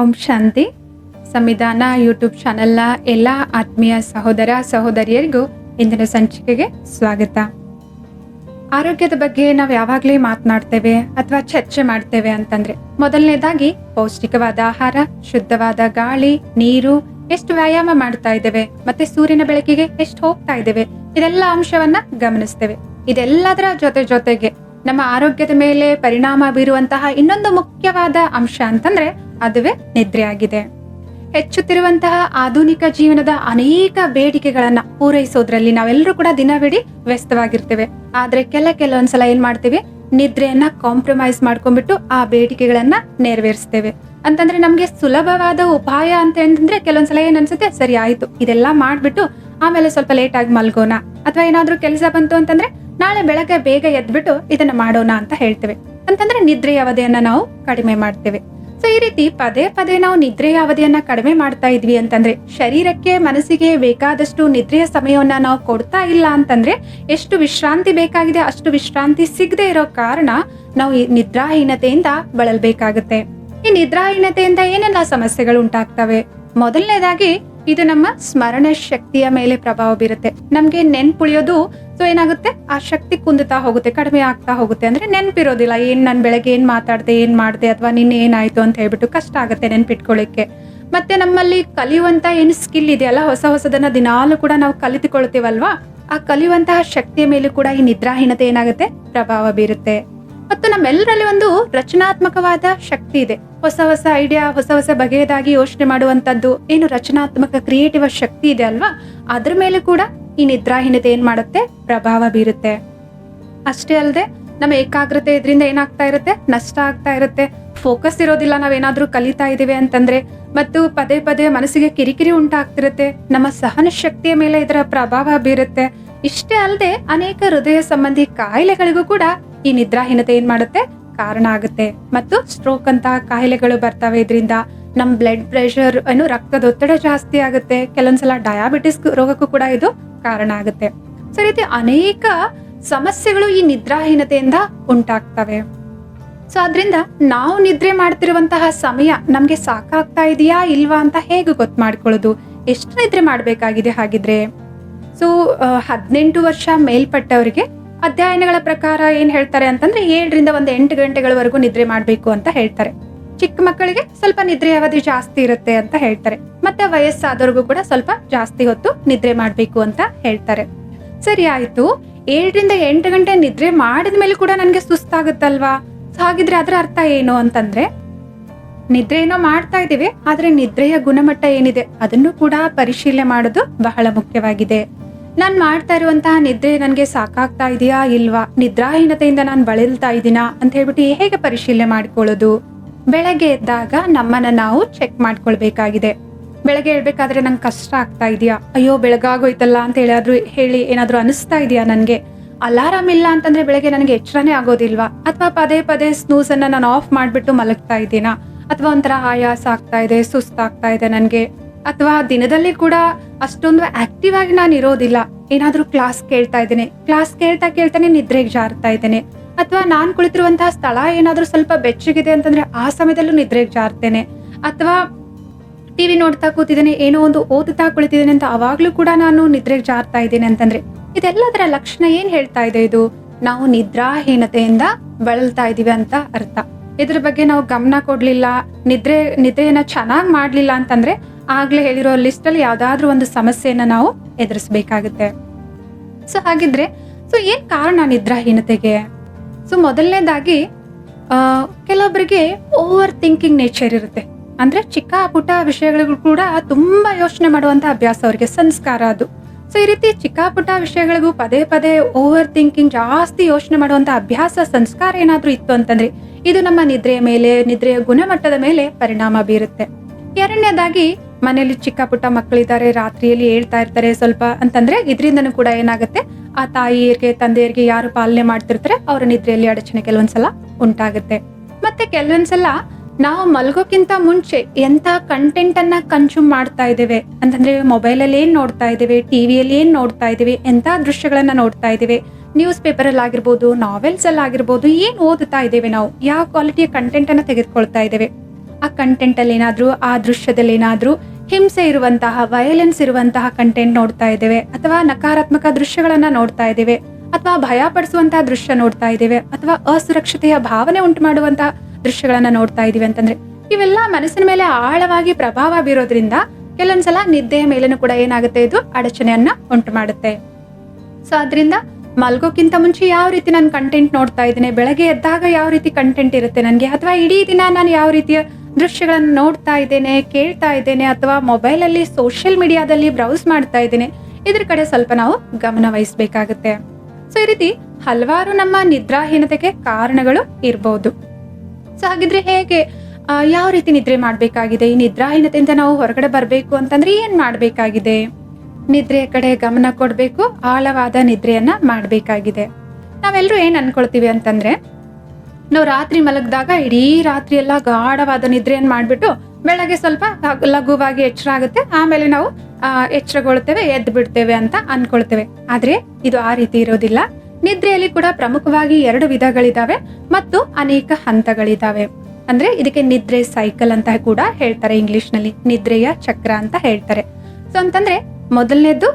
ಓಂ ಶಾಂತಿ. ಸಂವಿಧಾನ ಯೂಟ್ಯೂಬ್ ಚಾನೆಲ್ನ ಎಲ್ಲ ಆತ್ಮೀಯ ಸಹೋದರ ಸಹೋದರಿಯರಿಗೂ ಇಂದಿನ ಸಂಚಿಕೆಗೆ ಸ್ವಾಗತ. ಆರೋಗ್ಯದ ಬಗ್ಗೆ ನಾವು ಯಾವಾಗಲೇ ಮಾತನಾಡ್ತೇವೆ ಅಥವಾ ಚರ್ಚೆ ಮಾಡ್ತೇವೆ ಅಂತಂದ್ರೆ ಮೊದಲನೇದಾಗಿ ಪೌಷ್ಟಿಕವಾದ ಆಹಾರ, ಶುದ್ಧವಾದ ಗಾಳಿ, ನೀರು, ಎಷ್ಟು ವ್ಯಾಯಾಮ ಮಾಡ್ತಾ ಇದ್ದೇವೆ ಮತ್ತೆ ಸೂರ್ಯನ ಬೆಳಕಿಗೆ ಎಷ್ಟು ಹೋಗ್ತಾ ಇದ್ದೇವೆ, ಇದೆಲ್ಲ ಅಂಶವನ್ನ ಗಮನಿಸ್ತೇವೆ. ಇದೆಲ್ಲದರ ಜೊತೆ ಜೊತೆಗೆ ನಮ್ಮ ಆರೋಗ್ಯದ ಮೇಲೆ ಪರಿಣಾಮ ಬೀರುವಂತಹ ಇನ್ನೊಂದು ಮುಖ್ಯವಾದ ಅಂಶ ಅಂತಂದ್ರೆ ಅದುವೇ ನಿದ್ರೆಯಾಗಿದೆ. ಹೆಚ್ಚುತ್ತಿರುವಂತಹ ಆಧುನಿಕ ಜೀವನದ ಅನೇಕ ಬೇಡಿಕೆಗಳನ್ನ ಪೂರೈಸೋದ್ರಲ್ಲಿ ನಾವೆಲ್ಲರೂ ಕೂಡ ದಿನವಿಡೀ ವ್ಯಸ್ತವಾಗಿರ್ತೇವೆ. ಆದ್ರೆ ಕೆಲ ಕೆಲವೊಂದ್ಸಲ ಏನ್ ಮಾಡ್ತೀವಿ? ನಿದ್ರೆಯನ್ನ ಕಾಂಪ್ರಮೈಸ್ ಮಾಡ್ಕೊಂಡ್ಬಿಟ್ಟು ಆ ಬೇಡಿಕೆಗಳನ್ನ ನೆರವೇರಿಸ್ತೇವೆ. ಅಂತಂದ್ರೆ ನಮ್ಗೆ ಸುಲಭವಾದ ಉಪಾಯ ಅಂತ ಅಂತಂದ್ರೆ ಕೆಲವೊಂದ್ಸಲ ಏನ್ ಅನ್ಸುತ್ತೆ? ಸರಿ, ಆಯ್ತು. ಇದೆಲ್ಲ ಮಾಡ್ಬಿಟ್ಟು ಆಮೇಲೆ ಸ್ವಲ್ಪ ಲೇಟ್ ಆಗಿ ಮಲ್ಗೋಣ. ಅಥವಾ ಏನಾದ್ರೂ ಕೆಲಸ ಬಂತು ಅಂತಂದ್ರೆ ನಾಳೆ ಬೆಳಗ್ಗೆ ಬೇಗ ಎದ್ಬಿಟ್ಟು ಇದನ್ನ ಮಾಡೋಣ ಅಂತ ಹೇಳ್ತೇವೆ. ಅಂತಂದ್ರೆ ನಿದ್ರೆಯ ಅವಧಿಯನ್ನ ನಾವು ಕಡಿಮೆ ಮಾಡ್ತೇವೆ. ಸೊ ಈ ರೀತಿ ಪದೇ ಪದೇ ನಾವು ನಿದ್ರೆಯ ಅವಧಿಯನ್ನ ಕಡಿಮೆ ಮಾಡ್ತಾ ಇದ್ವಿ ಅಂತಂದ್ರೆ ಶರೀರಕ್ಕೆ ಮನಸ್ಸಿಗೆ ಬೇಕಾದಷ್ಟು ನಿದ್ರೆಯ ಸಮಯವನ್ನ ನಾವು ಕೊಡ್ತಾ ಇಲ್ಲ ಅಂತಂದ್ರೆ ಎಷ್ಟು ವಿಶ್ರಾಂತಿ ಬೇಕಾಗಿದೆ ಅಷ್ಟು ವಿಶ್ರಾಂತಿ ಸಿಗದೆ ಇರೋ ಕಾರಣ ನಾವು ಈ ನಿದ್ರಾಹೀನತೆಯಿಂದ ಬಳಲ್ಬೇಕಾಗುತ್ತೆ. ಈ ನಿದ್ರಾಹೀನತೆಯಿಂದ ಏನೆಲ್ಲ ಸಮಸ್ಯೆಗಳು ಉಂಟಾಗ್ತವೆ? ಮೊದಲನೇದಾಗಿ ಇದು ನಮ್ಮ ಸ್ಮರಣ ಶಕ್ತಿಯ ಮೇಲೆ ಪ್ರಭಾವ ಬೀರುತ್ತೆ. ನಮ್ಗೆ ನೆನ್ಪುಳಿಯೋದು ಸೊ ಏನಾಗುತ್ತೆ? ಆ ಶಕ್ತಿ ಕುಂದುತ್ತಾ ಹೋಗುತ್ತೆ, ಕಡಿಮೆ ಆಗ್ತಾ ಹೋಗುತ್ತೆ ಅಂದ್ರೆ ನೆನಪಿರೋದಿಲ್ಲ. ಏನ್ ನಾನು ಬೆಳಗ್ಗೆ ಏನ್ ಮಾತಾಡ್ದೆ, ಏನ್ ಮಾಡ್ದೆ ಅಥವಾ ನಿನ್ನೆ ಏನಾಯ್ತು ಅಂತ ಹೇಳ್ಬಿಟ್ಟು ಕಷ್ಟ ಆಗುತ್ತೆ ನೆನ್ಪಿಟ್ಕೊಳ್ಳಿಕ್ಕೆ ಮತ್ತೆ ನಮ್ಮಲ್ಲಿ ಕಲಿಯುವಂತ ಏನು ಸ್ಕಿಲ್ ಇದೆಯಲ್ಲ, ಹೊಸ ಹೊಸದನ್ನ ದಿನಾಲು ಕೂಡ ನಾವು ಕಲಿತುಕೊಳ್ತೀವಲ್ವಾ? ಆ ಕಲಿಯುವಂತಹ ಶಕ್ತಿಯ ಮೇಲೂ ಕೂಡ ಈ ನಿದ್ರಾಹೀನತೆ ಏನಾಗುತ್ತೆ? ಪ್ರಭಾವ ಬೀರುತ್ತೆ. ಮತ್ತು ನಮ್ಮೆಲ್ಲರಲ್ಲಿ ಒಂದು ರಚನಾತ್ಮಕವಾದ ಶಕ್ತಿ ಇದೆ. ಹೊಸ ಹೊಸ ಐಡಿಯಾ ಹೊಸ ಹೊಸ ಬಗೆಯದಾಗಿ ಯೋಚನೆ ಮಾಡುವಂತದ್ದು, ಏನು ರಚನಾತ್ಮಕ ಕ್ರಿಯೇಟಿವ್ ಶಕ್ತಿ ಇದೆ ಅಲ್ವಾ? ಅದ್ರ ಮೇಲೆ ಕೂಡ ಈ ನಿದ್ರಾಹೀನತೆ ಏನು ಮಾಡುತ್ತೆ? ಪ್ರಭಾವ ಬೀರುತ್ತೆ. ಅಷ್ಟೇ ಅಲ್ಲದೆ ನಮ್ಮ ಏಕಾಗ್ರತೆ ಇದರಿಂದ ಏನಾಗ್ತಾ ಇರುತ್ತೆ? ನಷ್ಟ ಆಗ್ತಾ ಇರುತ್ತೆ. ಫೋಕಸ್ ಇರೋದಿಲ್ಲ, ನಾವೇನಾದ್ರೂ ಕಲಿತಾ ಇದ್ದೀವಿ ಅಂತಂದ್ರೆ ಮತ್ತು ಪದೇ ಪದೇ ಮನಸ್ಸಿಗೆ ಕಿರಿಕಿರಿ ಉಂಟಾಗ್ತಿರುತ್ತೆ. ನಮ್ಮ ಸಹನ ಶಕ್ತಿಯ ಮೇಲೆ ಇದರ ಪ್ರಭಾವ ಬೀರುತ್ತೆ. ಇಷ್ಟೇ ಅಲ್ಲದೆ ಅನೇಕ ಹೃದಯ ಸಂಬಂಧಿ ಕಾಯಿಲೆಗಳಿಗೂ ಕೂಡ ಈ ನಿದ್ರಾಹೀನತೆ ಏನ್ ಮಾಡುತ್ತೆ? ಕಾರಣ ಆಗುತ್ತೆ. ಮತ್ತು ಸ್ಟ್ರೋಕ್ ಅಂತ ಕಾಯಿಲೆಗಳು ಬರ್ತವೆ. ಇದರಿಂದ ನಮ್ ಬ್ಲಡ್ ಪ್ರೆಷರ್ ಏನು ರಕ್ತದೊತ್ತಡ ಜಾಸ್ತಿ ಆಗುತ್ತೆ. ಕೆಲವೊಂದ್ಸಲ ಡಯಾಬಿಟಿಸ್ ರೋಗಕ್ಕೂ ಕೂಡ ಇದು ಕಾರಣ ಆಗುತ್ತೆ. ಸೊ ರೀತಿ ಅನೇಕ ಸಮಸ್ಯೆಗಳು ಈ ನಿದ್ರಾಹೀನತೆಯಿಂದ ಉಂಟಾಗ್ತವೆ. ಸೊ ಅದರಿಂದ ನಾವು ನಿದ್ರೆ ಮಾಡ್ತಿರುವಂತಹ ಸಮಯ ನಮಗೆ ಸಾಕಾಗ್ತಾ ಇದೆಯಾ ಇಲ್ವಾ ಅಂತ ಹೇಗೆ ಗೊತ್ತು ಮಾಡ್ಕೊಳ್ಳೋದು? ಎಷ್ಟು ನಿದ್ರೆ ಮಾಡಬೇಕಾಗಿದೆ ಹಾಗಿದ್ರೆ? ಸೊ ಹದಿನೆಂಟು ವರ್ಷ ಮೇಲ್ಪಟ್ಟವರಿಗೆ ಅಧ್ಯಯನಗಳ ಪ್ರಕಾರ ಏನು ಹೇಳ್ತಾರೆ ಅಂತಂದ್ರೆ ಏಳರಿಂದ ಒಂದು ಎಂಟು ಗಂಟೆಗಳವರೆಗೂ ನಿದ್ರೆ ಮಾಡಬೇಕು ಅಂತ ಹೇಳ್ತಾರೆ. ಚಿಕ್ಕ ಮಕ್ಕಳಿಗೆ ಸ್ವಲ್ಪ ನಿದ್ರೆ ಅವಧಿ ಜಾಸ್ತಿ ಇರುತ್ತೆ ಅಂತ ಹೇಳ್ತಾರೆ. ಮತ್ತೆ ವಯಸ್ಸಾದವ್ರಿಗೂ ಕೂಡ ಸ್ವಲ್ಪ ಜಾಸ್ತಿ ಹೊತ್ತು ನಿದ್ರೆ ಮಾಡಬೇಕು ಅಂತ ಹೇಳ್ತಾರೆ. ಸರಿ, ಆಯ್ತು. ಏಳರಿಂದ ಎಂಟು ಗಂಟೆ ನಿದ್ರೆ ಮಾಡಿದ ಮೇಲೆ ಕೂಡ ನನಗೆ ಸುಸ್ತಾಗುತ್ತಲ್ವಾ? ಹಾಗಿದ್ರೆ ಅದರ ಅರ್ಥ ಏನು ಅಂತಂದ್ರೆ, ನಿದ್ರೆ ಏನೋ ಮಾಡ್ತಾ ಇದ್ದೀವಿ, ಆದ್ರೆ ನಿದ್ರೆಯ ಗುಣಮಟ್ಟ ಏನಿದೆ ಅದನ್ನು ಕೂಡ ಪರಿಶೀಲನೆ ಮಾಡೋದು ಬಹಳ ಮುಖ್ಯವಾಗಿದೆ. ನಾನು ಮಾಡ್ತಾ ಇರುವಂತಹ ನಿದ್ರೆ ನನಗೆ ಸಾಕಾಗ್ತಾ ಇದೆಯಾ ಇಲ್ವಾ? ನಿದ್ರಾಹೀನತೆಯಿಂದ ನಾನು ಬಳಲ್ತಾ ಇದ್ದೀನಾ ಅಂತ ಹೇಳ್ಬಿಟ್ಟು ಹೇಗೆ ಪರಿಶೀಲನೆ ಮಾಡ್ಕೊಳ್ಳೋದು? ಬೆಳಗ್ಗೆ ಎದ್ದಾಗ ನಮ್ಮನ್ನ ನಾವು ಚೆಕ್ ಮಾಡ್ಕೊಳ್ಬೇಕಾಗಿದೆ. ಬೆಳಗ್ಗೆ ಹೇಳ್ಬೇಕಾದ್ರೆ ನಂಗೆ ಕಷ್ಟ ಆಗ್ತಾ ಇದೆಯಾ? ಅಯ್ಯೋ, ಬೆಳಗಾಗೋಯ್ತಲ್ಲ ಅಂತ ಹೇಳಾದ್ರು ಹೇಳಿ ಏನಾದರೂ ಅನಿಸ್ತಾ ಇದೆಯಾ ನನಗೆ? ಅಲಾರಾಮ್ ಇಲ್ಲ ಅಂತಂದ್ರೆ ಬೆಳಗ್ಗೆ ನನಗೆ ಎಚ್ಚರನೇ ಆಗೋದಿಲ್ವಾ? ಅಥವಾ ಪದೇ ಪದೇ ಸ್ನೂಸ್ ಅನ್ನ ನಾನು ಆಫ್ ಮಾಡಿಬಿಟ್ಟು ಮಲಗ್ತಾ ಇದ್ದೀನಾ? ಅಥವಾ ಒಂಥರ ಆಯಾಸ ಆಗ್ತಾ ಇದೆ ಸುಸ್ತಾಗ್ತಾ ಇದೆ ನನಗೆ? ಅಥವಾ ದಿನದಲ್ಲಿ ಕೂಡ ಅಷ್ಟೊಂದು ಆಕ್ಟಿವ್ ಆಗಿ ನಾನು ಇರೋದಿಲ್ಲ. ಏನಾದ್ರೂ ಕ್ಲಾಸ್ ಕೇಳ್ತಾ ಇದ್ದೇನೆ. ಕ್ಲಾಸ್ ಕೇಳ್ತಾ ಕೇಳ್ತಾನೆ ನಿದ್ರೆಗೆ ಜಾರ್ತಾ ಇದ್ದೇನೆ. ಅಥವಾ ನಾನು ಕುಳಿತಿರುವಂತಹ ಸ್ಥಳ ಏನಾದರೂ ಸ್ವಲ್ಪ ಬೆಚ್ಚಗಿದೆ ಅಂತಂದ್ರೆ ಆ ಸಮಯದಲ್ಲೂ ನಿದ್ರೆಗೆ ಜಾರ್ತೇನೆ. ಅಥವಾ ಟಿವಿ ನೋಡ್ತಾ ಕೂತಿದ್ದೇನೆ, ಏನೋ ಒಂದು ಓದುತ್ತಾ ಕುಳಿತಿದ್ದೇನೆ ಅಂತ ಅವಾಗಲೂ ಕೂಡ ನಾನು ನಿದ್ರೆಗೆ ಜಾರ್ತಾ ಇದ್ದೇನೆ ಅಂತಂದ್ರೆ ಇದೆಲ್ಲದರ ಲಕ್ಷಣ ಏನು ಹೇಳ್ತಾ ಇದೆ ಇದು? ನಾವು ನಿದ್ರಾಹೀನತೆಯಿಂದ ಬಳಲ್ತಾ ಇದ್ದೀವಿ ಅಂತ ಅರ್ಥ. ಇದ್ರ ಬಗ್ಗೆ ನಾವು ಗಮನ ಕೊಡಲಿಲ್ಲ, ನಿದ್ರೆ ನಿದ್ರೆಯನ್ನು ಚೆನ್ನಾಗಿ ಮಾಡಲಿಲ್ಲ ಅಂತಂದ್ರೆ ಆಗ್ಲೇ ಹೇಳಿರೋ ಲಿಸ್ಟ್ ಅಲ್ಲಿ ಯಾವ್ದಾದ್ರೂ ಒಂದು ಸಮಸ್ಯೆಯನ್ನು ನಾವು ಎದುರಿಸ್ಬೇಕಾಗುತ್ತೆ. ಸೊ ಹಾಗಿದ್ರೆ ಸೊ ಏನು ಕಾರಣ ನಿದ್ರಾಹೀನತೆಗೆ? ಸೊ ಮೊದಲನೇದಾಗಿ ಕೆಲವೊಬ್ಬರಿಗೆ ಓವರ್ ಥಿಂಕಿಂಗ್ ನೇಚರ್ ಇರುತ್ತೆ. ಅಂದರೆ ಚಿಕ್ಕ ಪುಟ್ಟ ವಿಷಯಗಳಿಗೂ ಕೂಡ ತುಂಬ ಯೋಚನೆ ಮಾಡುವಂಥ ಅಭ್ಯಾಸ ಅವರಿಗೆ ಸಂಸ್ಕಾರ ಅದು. ಸೊ ಈ ರೀತಿ ಚಿಕ್ಕ ಪುಟ್ಟ ವಿಷಯಗಳಿಗೂ ಪದೇ ಪದೇ ಓವರ್ ಥಿಂಕಿಂಗ್ ಜಾಸ್ತಿ ಯೋಚನೆ ಮಾಡುವಂಥ ಅಭ್ಯಾಸ, ಸಂಸ್ಕಾರ ಏನಾದರೂ ಇತ್ತು ಅಂತಂದರೆ, ಇದು ನಮ್ಮ ನಿದ್ರೆಯ ಮೇಲೆ, ನಿದ್ರೆಯ ಗುಣಮಟ್ಟದ ಮೇಲೆ ಪರಿಣಾಮ ಬೀರುತ್ತೆ. ಎರಡನೇದಾಗಿ ಮನೆಯಲ್ಲಿ ಚಿಕ್ಕ ಪುಟ್ಟ ಮಕ್ಕಳಿದ್ದಾರೆ, ರಾತ್ರಿಯಲ್ಲಿ ಹೇಳ್ತಾ ಇರ್ತಾರೆ ಸ್ವಲ್ಪ ಅಂತಂದ್ರೆ ಇದರಿಂದನೂ ಕೂಡ ಏನಾಗುತ್ತೆ? ಆ ತಾಯಿಯರಿಗೆ ತಂದೆಯರಿಗೆ ಯಾರು ಪಾಲನೆ ಮಾಡ್ತಿರ್ತಾರೆ, ಅವರ ನಿದ್ರೆಯಲ್ಲಿ ಅಡಚಣೆ ಕೆಲವೊಂದ್ಸಲ ಉಂಟಾಗುತ್ತೆ. ಮತ್ತೆ ಕೆಲವೊಂದ್ಸಲ ನಾವು ಮಲ್ಗೋಕ್ಕಿಂತ ಮುಂಚೆ ಎಂತ ಕಂಟೆಂಟ್ ಅನ್ನ ಕನ್ಸ್ಯೂಮ್ ಮಾಡ್ತಾ ಇದ್ದೇವೆ? ಅಂತಂದ್ರೆ ಮೊಬೈಲ್ ಅಲ್ಲಿ ಏನ್ ನೋಡ್ತಾ ಇದ್ದೇವೆ ಟಿವಿಯಲ್ಲಿ ಏನ್ ನೋಡ್ತಾ ಇದ್ದೇವೆ ಎಂತ ದೃಶ್ಯಗಳನ್ನ ನೋಡ್ತಾ ಇದ್ದೇವೆ? ನ್ಯೂಸ್ ಪೇಪರ್ ಅಲ್ಲಿ ಆಗಿರ್ಬೋದು ನಾವೆಲ್ಸ್ ಅಲ್ಲಿ ಆಗಿರ್ಬೋದು, ಏನ್ ಓದುತ್ತಾ ಇದ್ದೇವೆ ನಾವು? ಯಾವ ಕ್ವಾಲಿಟಿಯ ಕಂಟೆಂಟ್ ಅನ್ನ ತೆಗೆದುಕೊಳ್ತಾ ಇದ್ದೇವೆ? ಆ ಕಂಟೆಂಟಲ್ಲಿ ಏನಾದರೂ ಆ ದೃಶ್ಯದಲ್ಲಿ ಏನಾದರೂ ಹಿಂಸೆ ಇರುವಂತಹ ವಯಲೆನ್ಸ್ ಇರುವಂತಹ ಕಂಟೆಂಟ್ ನೋಡ್ತಾ ಇದ್ದೇವೆ. ಅಥವಾ ನಕಾರಾತ್ಮಕ ದೃಶ್ಯಗಳನ್ನು ನೋಡ್ತಾ ಇದ್ದೇವೆ. ಅಥವಾ ಭಯ ಪಡಿಸುವಂತಹ ದೃಶ್ಯ ನೋಡ್ತಾ ಇದ್ದೇವೆ. ಅಥವಾ ಅಸುರಕ್ಷತೆಯ ಭಾವನೆ ಉಂಟು ಮಾಡುವಂತಹ ದೃಶ್ಯಗಳನ್ನು ನೋಡ್ತಾ ಇದೀವಿ ಅಂತಂದ್ರೆ, ಇವೆಲ್ಲ ಮನಸ್ಸಿನ ಮೇಲೆ ಆಳವಾಗಿ ಪ್ರಭಾವ ಬೀರೋದ್ರಿಂದ ಕೆಲವೊಂದ್ಸಲ ನಿದ್ದೆಯ ಮೇಲೇನು ಕೂಡ ಏನಾಗುತ್ತೆ ಇದು ಅಡಚಣೆಯನ್ನ ಉಂಟು ಮಾಡುತ್ತೆ ಸೊ ಅದರಿಂದ ಮಲ್ಗೋಕ್ಕಿಂತ ಮುಂಚೆ ಯಾವ ರೀತಿ ನಾನು ಕಂಟೆಂಟ್ ನೋಡ್ತಾ ಇದ್ದೇನೆ, ಬೆಳಗ್ಗೆ ಎದ್ದಾಗ ಯಾವ ರೀತಿ ಕಂಟೆಂಟ್ ಇರುತ್ತೆ ನನಗೆ, ಅಥವಾ ಇಡೀ ದಿನ ನಾನು ಯಾವ ರೀತಿಯ ದೃಶ್ಯಗಳನ್ನು ನೋಡ್ತಾ ಇದ್ದೇನೆ, ಕೇಳ್ತಾ ಇದ್ದೇನೆ ಅಥವಾ ಮೊಬೈಲಲ್ಲಿ ಸೋಷಿಯಲ್ ಮೀಡಿಯಾದಲ್ಲಿ ಬ್ರೌಸ್ ಮಾಡ್ತಾ ಇದ್ದೇನೆ, ಇದ್ರ ಕಡೆ ಸ್ವಲ್ಪ ನಾವು ಗಮನ ವಹಿಸಬೇಕಾಗುತ್ತೆ. ಸೊ, ಈ ರೀತಿ ಹಲವಾರು ನಮ್ಮ ನಿದ್ರಾಹೀನತೆಗೆ ಕಾರಣಗಳು ಇರ್ಬೋದು. ಸೊ, ಹಾಗಿದ್ರೆ ಹೇಗೆ ಯಾವ ರೀತಿ ನಿದ್ರೆ ಮಾಡಬೇಕಾಗಿದೆ? ಈ ನಿದ್ರಾಹೀನತೆಯಿಂದ ನಾವು ಹೊರಗಡೆ ಬರಬೇಕು ಅಂತಂದ್ರೆ ಏನ್ ಮಾಡಬೇಕಾಗಿದೆ? ನಿದ್ರೆಯ ಕಡೆ ಗಮನ ಕೊಡಬೇಕು, ಆಳವಾದ ನಿದ್ರೆಯನ್ನ ಮಾಡಬೇಕಾಗಿದೆ. ನಾವೆಲ್ಲರೂ ಏನ್ ಅನ್ಕೊಳ್ತೀವಿ ಅಂತಂದ್ರೆ ನಾವು ರಾತ್ರಿ ಮಲಗಿದಾಗ ಇಡೀ ರಾತ್ರಿ ಎಲ್ಲ ಗಾಢವಾದ ನಿದ್ರೆಯನ್ನು ಮಾಡಿಬಿಟ್ಟು ಬೆಳಗ್ಗೆ ಸ್ವಲ್ಪ ಲಘುವಾಗಿ ಎಚ್ಚರ ಆಗುತ್ತೆ. ಆಮೇಲೆ ನಾವು ಎಚ್ಚರಗೊಳ್ತೇವೆ, ಎದ್ದು ಬಿಡ್ತೇವೆ ಅಂತ ಅನ್ಕೊಳ್ತೇವೆ. ಆದ್ರೆ ಇದು ಆ ರೀತಿ ಇರೋದಿಲ್ಲ. ನಿದ್ರೆಯಲ್ಲಿ ಕೂಡ ಪ್ರಮುಖವಾಗಿ ಎರಡು ವಿಧಗಳಿದಾವೆ ಮತ್ತು ಅನೇಕ ಹಂತಗಳಿದಾವೆ. ಅಂದ್ರೆ ಇದಕ್ಕೆ ನಿದ್ರೆ ಸೈಕಲ್ ಅಂತ ಕೂಡ ಹೇಳ್ತಾರೆ ಇಂಗ್ಲಿಷ್ನಲ್ಲಿ ನಿದ್ರೆಯ ಚಕ್ರ ಅಂತ ಹೇಳ್ತಾರೆ. ಸೊ ಅಂತಂದ್ರೆ ಮೊದಲನೇದ್ದು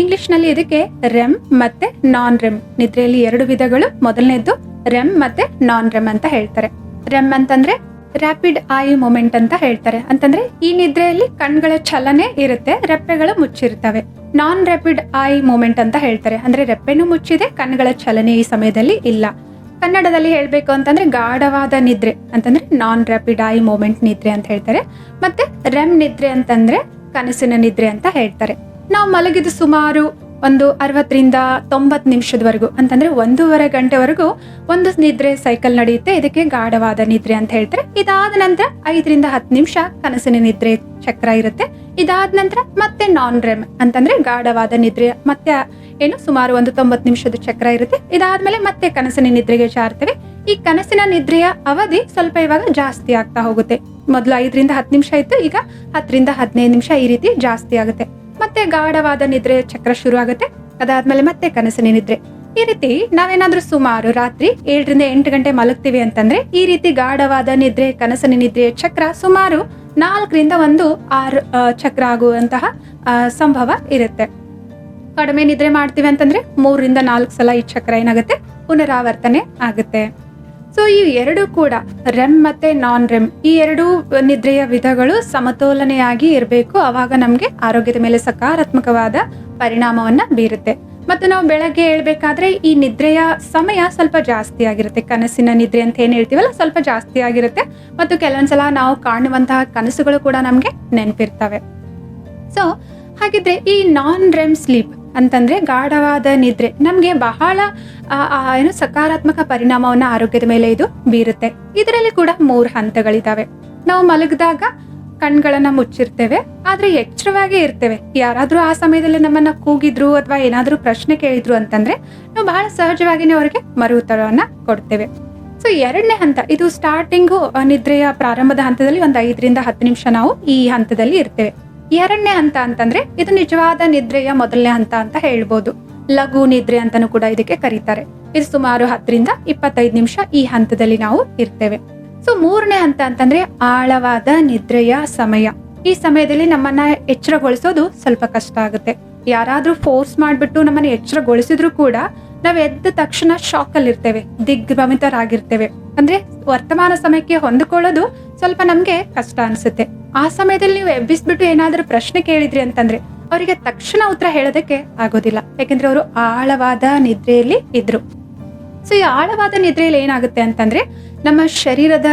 ಇಂಗ್ಲಿಷ್ನಲ್ಲಿ ಇದಕ್ಕೆ ರೆಮ್ ಮತ್ತೆ ನಾನ್ ರೆಮ್ ನಿದ್ರೆಯಲ್ಲಿ ಎರಡು ವಿಧಗಳು. ಮೊದಲನೇದ್ದು ರೆಮ್ ಮತ್ತೆ ನಾನ್ ರೆಮ್ ಅಂತ ಹೇಳ್ತಾರೆ. ರೆಮ್ ಅಂತಂದ್ರೆ ರ್ಯಾಪಿಡ್ ಐ ಮೂಮೆಂಟ್ ಅಂತ ಹೇಳ್ತಾರೆ. ಅಂತಂದ್ರೆ ಈ ನಿದ್ರೆಯಲ್ಲಿ ಕಣ್ಗಳ ಚಲನೆ ಇರುತ್ತೆ, ರೆಪ್ಪೆಗಳು ಮುಚ್ಚಿರ್ತವೆ. ನಾನ್ ರ್ಯಾಪಿಡ್ ಐ ಮೂಮೆಂಟ್ ಅಂತ ಹೇಳ್ತಾರೆ. ಅಂದ್ರೆ ರೆಪ್ಪೆನೂ ಮುಚ್ಚಿದೆ, ಕಣ್ಗಳ ಚಲನೆ ಈ ಸಮಯದಲ್ಲಿ ಇಲ್ಲ. ಕನ್ನಡದಲ್ಲಿ ಹೇಳಬೇಕು ಅಂತಂದ್ರೆ ಗಾಢವಾದ ನಿದ್ರೆ, ಅಂತಂದ್ರೆ ನಾನ್ ರ್ಯಾಪಿಡ್ ಐ ಮೂಮೆಂಟ್ ನಿದ್ರೆ ಅಂತ ಹೇಳ್ತಾರೆ. ಮತ್ತೆ ರೆಮ್ ನಿದ್ರೆ ಅಂತಂದ್ರೆ ಕನಸಿನ ನಿದ್ರೆ ಅಂತ ಹೇಳ್ತಾರೆ. ನಾವು ಮಲಗಿದ ಸುಮಾರು ಒಂದು ಅರವತ್ತರಿಂದ ತೊಂಬತ್ತು ನಿಮಿಷದವರೆಗೂ, ಅಂತಂದ್ರೆ ಒಂದೂವರೆ ಗಂಟೆವರೆಗೂ ಒಂದು ನಿದ್ರೆ ಸೈಕಲ್ ನಡೆಯುತ್ತೆ. ಇದಕ್ಕೆ ಗಾಢವಾದ ನಿದ್ರೆ ಅಂತ ಹೇಳ್ತಾರೆ. ಇದಾದ ನಂತರ ಐದರಿಂದ ಹತ್ತು ನಿಮಿಷ ಕನಸಿನ ನಿದ್ರೆ ಚಕ್ರ ಇರುತ್ತೆ. ಇದಾದ ನಂತರ ಮತ್ತೆ ನಾನ್ ರೆಮ್ ಅಂತಂದ್ರೆ ಗಾಢವಾದ ನಿದ್ರೆ, ಮತ್ತೆ ಏನು ಸುಮಾರು ಒಂದು ತೊಂಬತ್ತು ನಿಮಿಷದ ಚಕ್ರ ಇರುತ್ತೆ. ಇದಾದ್ಮೇಲೆ ಮತ್ತೆ ಕನಸಿನ ನಿದ್ರೆಗೆ ಜಾರ್ತೇವೆ. ಈ ಕನಸಿನ ನಿದ್ರೆಯ ಅವಧಿ ಸ್ವಲ್ಪ ಇವಾಗ ಜಾಸ್ತಿ ಆಗ್ತಾ ಹೋಗುತ್ತೆ. ಮೊದಲು ಐದರಿಂದ ಹತ್ತು ನಿಮಿಷ ಇತ್ತು, ಈಗ ಹತ್ತರಿಂದ ಹದಿನೈದು ನಿಮಿಷ ಈ ರೀತಿ ಜಾಸ್ತಿ ಆಗುತ್ತೆ. ಮತ್ತೆ ಗಾಢವಾದ ನಿದ್ರೆ ಚಕ್ರ ಶುರು ಆಗುತ್ತೆ ಅದಾದ್ಮೇಲೆ ಮತ್ತೆ ಕನಸಿನ ನಿದ್ರೆ. ಈ ರೀತಿ ನಾವೇನಾದ್ರೂ ಸುಮಾರು ರಾತ್ರಿ ಏಳರಿಂದ ಎಂಟು ಗಂಟೆ ಮಲಗ್ತೀವಿ ಅಂತಂದ್ರೆ ಈ ರೀತಿ ಗಾಢವಾದ ನಿದ್ರೆ, ಕನಸಿನ ನಿದ್ರೆ ಚಕ್ರ ಸುಮಾರು ನಾಲ್ಕರಿಂದ ಒಂದು ಆರು ಚಕ್ರ ಆಗುವಂತಹ ಸಂಭವ ಇರುತ್ತೆ. ಕಡಿಮೆ ನಿದ್ರೆ ಮಾಡ್ತೀವಿ ಅಂತಂದ್ರೆ ಮೂರರಿಂದ ನಾಲ್ಕು ಸಲ ಈ ಚಕ್ರ ಏನಾಗುತ್ತೆ? ಪುನರಾವರ್ತನೆ ಆಗುತ್ತೆ. ಸೊ ಈ ಎರಡು ಕೂಡ ರೆಮ್ ಮತ್ತೆ ನಾನ್ ರೆಮ್ ಈ ಎರಡು ನಿದ್ರೆಯ ವಿಧಗಳು ಸಮತೋಲನೆಯಾಗಿ ಇರಬೇಕು. ಅವಾಗ ನಮಗೆ ಆರೋಗ್ಯದ ಮೇಲೆ ಸಕಾರಾತ್ಮಕವಾದ ಪರಿಣಾಮವನ್ನ ಬೀರುತ್ತೆ. ಮತ್ತು ನಾವು ಬೆಳಗ್ಗೆ ಹೇಳ್ಬೇಕಾದ್ರೆ ಈ ನಿದ್ರೆಯ ಸಮಯ ಸ್ವಲ್ಪ ಜಾಸ್ತಿ ಆಗಿರುತ್ತೆ. ಕನಸಿನ ನಿದ್ರೆ ಅಂತ ಏನು ಹೇಳ್ತೀವಲ್ಲ, ಸ್ವಲ್ಪ ಜಾಸ್ತಿ ಆಗಿರುತ್ತೆ. ಮತ್ತು ಕೆಲವೊಂದ್ಸಲ ನಾವು ಕಾಣುವಂತಹ ಕನಸುಗಳು ಕೂಡ ನಮಗೆ ನೆನಪಿರ್ತವೆ. ಸೊ ಹಾಗಿದ್ರೆ ಈ ನಾನ್ ರೆಮ್ ಸ್ಲೀಪ್ ಅಂತಂದ್ರೆ ಗಾಢವಾದ ನಿದ್ರೆ. ನಮಗೆ ಬಹಳ ಏನು ಸಕಾರಾತ್ಮಕ ಪರಿಣಾಮವನ್ನ ಆರೋಗ್ಯದ ಮೇಲೆ ಇದು ಬೀರುತ್ತೆ. ಇದರಲ್ಲಿ ಕೂಡ ಮೂರು ಹಂತಗಳಿದ್ದಾವೆ ನಾವು ಮಲಗಿದಾಗ ಕಣ್ಗಳನ್ನ ಮುಚ್ಚಿರ್ತೇವೆ, ಆದ್ರೆ ಎಚ್ಚರವಾಗಿ ಇರ್ತೇವೆ. ಯಾರಾದರೂ ಆ ಸಮಯದಲ್ಲಿ ನಮ್ಮನ್ನ ಕೂಗಿದ್ರು ಅಥವಾ ಏನಾದರೂ ಪ್ರಶ್ನೆ ಕೇಳಿದ್ರು ಅಂತಂದ್ರೆ ನಾವು ಬಹಳ ಸಹಜವಾಗಿನೇ ಅವರಿಗೆ ಮರು ಉತ್ತರವನ್ನ ಕೊಡ್ತೇವೆ. ಸೊ ಎರಡನೇ ಹಂತ, ಇದು ಸ್ಟಾರ್ಟಿಂಗು ನಿದ್ರೆಯ ಪ್ರಾರಂಭದ ಹಂತದಲ್ಲಿ ಒಂದು ಐದರಿಂದ ಹತ್ತು ನಿಮಿಷ ನಾವು ಈ ಹಂತದಲ್ಲಿ ಇರ್ತೇವೆ. ಎರಡನೇ ಹಂತ ಅಂತಂದ್ರೆ ಇದು ನಿಜವಾದ ನಿದ್ರೆಯ ಮೊದಲನೇ ಹಂತ ಅಂತ ಹೇಳ್ಬೋದು. ಲಘು ನಿದ್ರೆ ಅಂತಾನೂ ಕೂಡ ಇದಕ್ಕೆ ಕರೀತಾರೆ. ಇದು ಸುಮಾರು ಹತ್ತರಿಂದ ಇಪ್ಪತ್ತೈದು ನಿಮಿಷ ಈ ಹಂತದಲ್ಲಿ ನಾವು ಇರ್ತೇವೆ. ಸೊ, ಮೂರನೇ ಹಂತ ಅಂತಂದ್ರೆ ಆಳವಾದ ನಿದ್ರೆಯ ಸಮಯ. ಈ ಸಮಯದಲ್ಲಿ ನಮ್ಮನ್ನ ಎಚ್ಚರಗೊಳಿಸೋದು ಸ್ವಲ್ಪ ಕಷ್ಟ ಆಗುತ್ತೆ. ಯಾರಾದ್ರೂ ಫೋರ್ಸ್ ಮಾಡ್ಬಿಟ್ಟು ನಮ್ಮನ್ನ ಎಚ್ಚರಗೊಳಿಸಿದ್ರು ಕೂಡ ನಾವ್ ಎದ್ದ ತಕ್ಷಣ ಶಾಕ್ ಅಲ್ಲಿ ಇರ್ತೇವೆ ದಿಗ್ಭ್ರಮಿತರಾಗಿರ್ತೇವೆ. ಅಂದ್ರೆ ವರ್ತಮಾನ ಸಮಯಕ್ಕೆ ಹೊಂದಿಕೊಳ್ಳೋದು ಸ್ವಲ್ಪ ನಮ್ಗೆ ಕಷ್ಟ ಅನ್ಸುತ್ತೆ. ಆ ಸಮಯದಲ್ಲಿ ನೀವು ಎಬ್ಬಿಸ್ಬಿಟ್ಟು ಏನಾದ್ರೂ ಪ್ರಶ್ನೆ ಕೇಳಿದ್ರಿ ಅಂತಂದ್ರೆ ಅವರಿಗೆ ತಕ್ಷಣ ಉತ್ತರ ಹೇಳೋದಕ್ಕೆ ಆಗೋದಿಲ್ಲ. ಯಾಕೆಂದ್ರೆ ಅವರು ಆಳವಾದ ನಿದ್ರೆಯಲ್ಲಿ ಇದ್ರು. ಸೊ ಈ ಆಳವಾದ ನಿದ್ರೆಯಲ್ಲಿ ಏನಾಗುತ್ತೆ ಅಂತಂದ್ರೆ ನಮ್ಮ ಶರೀರದ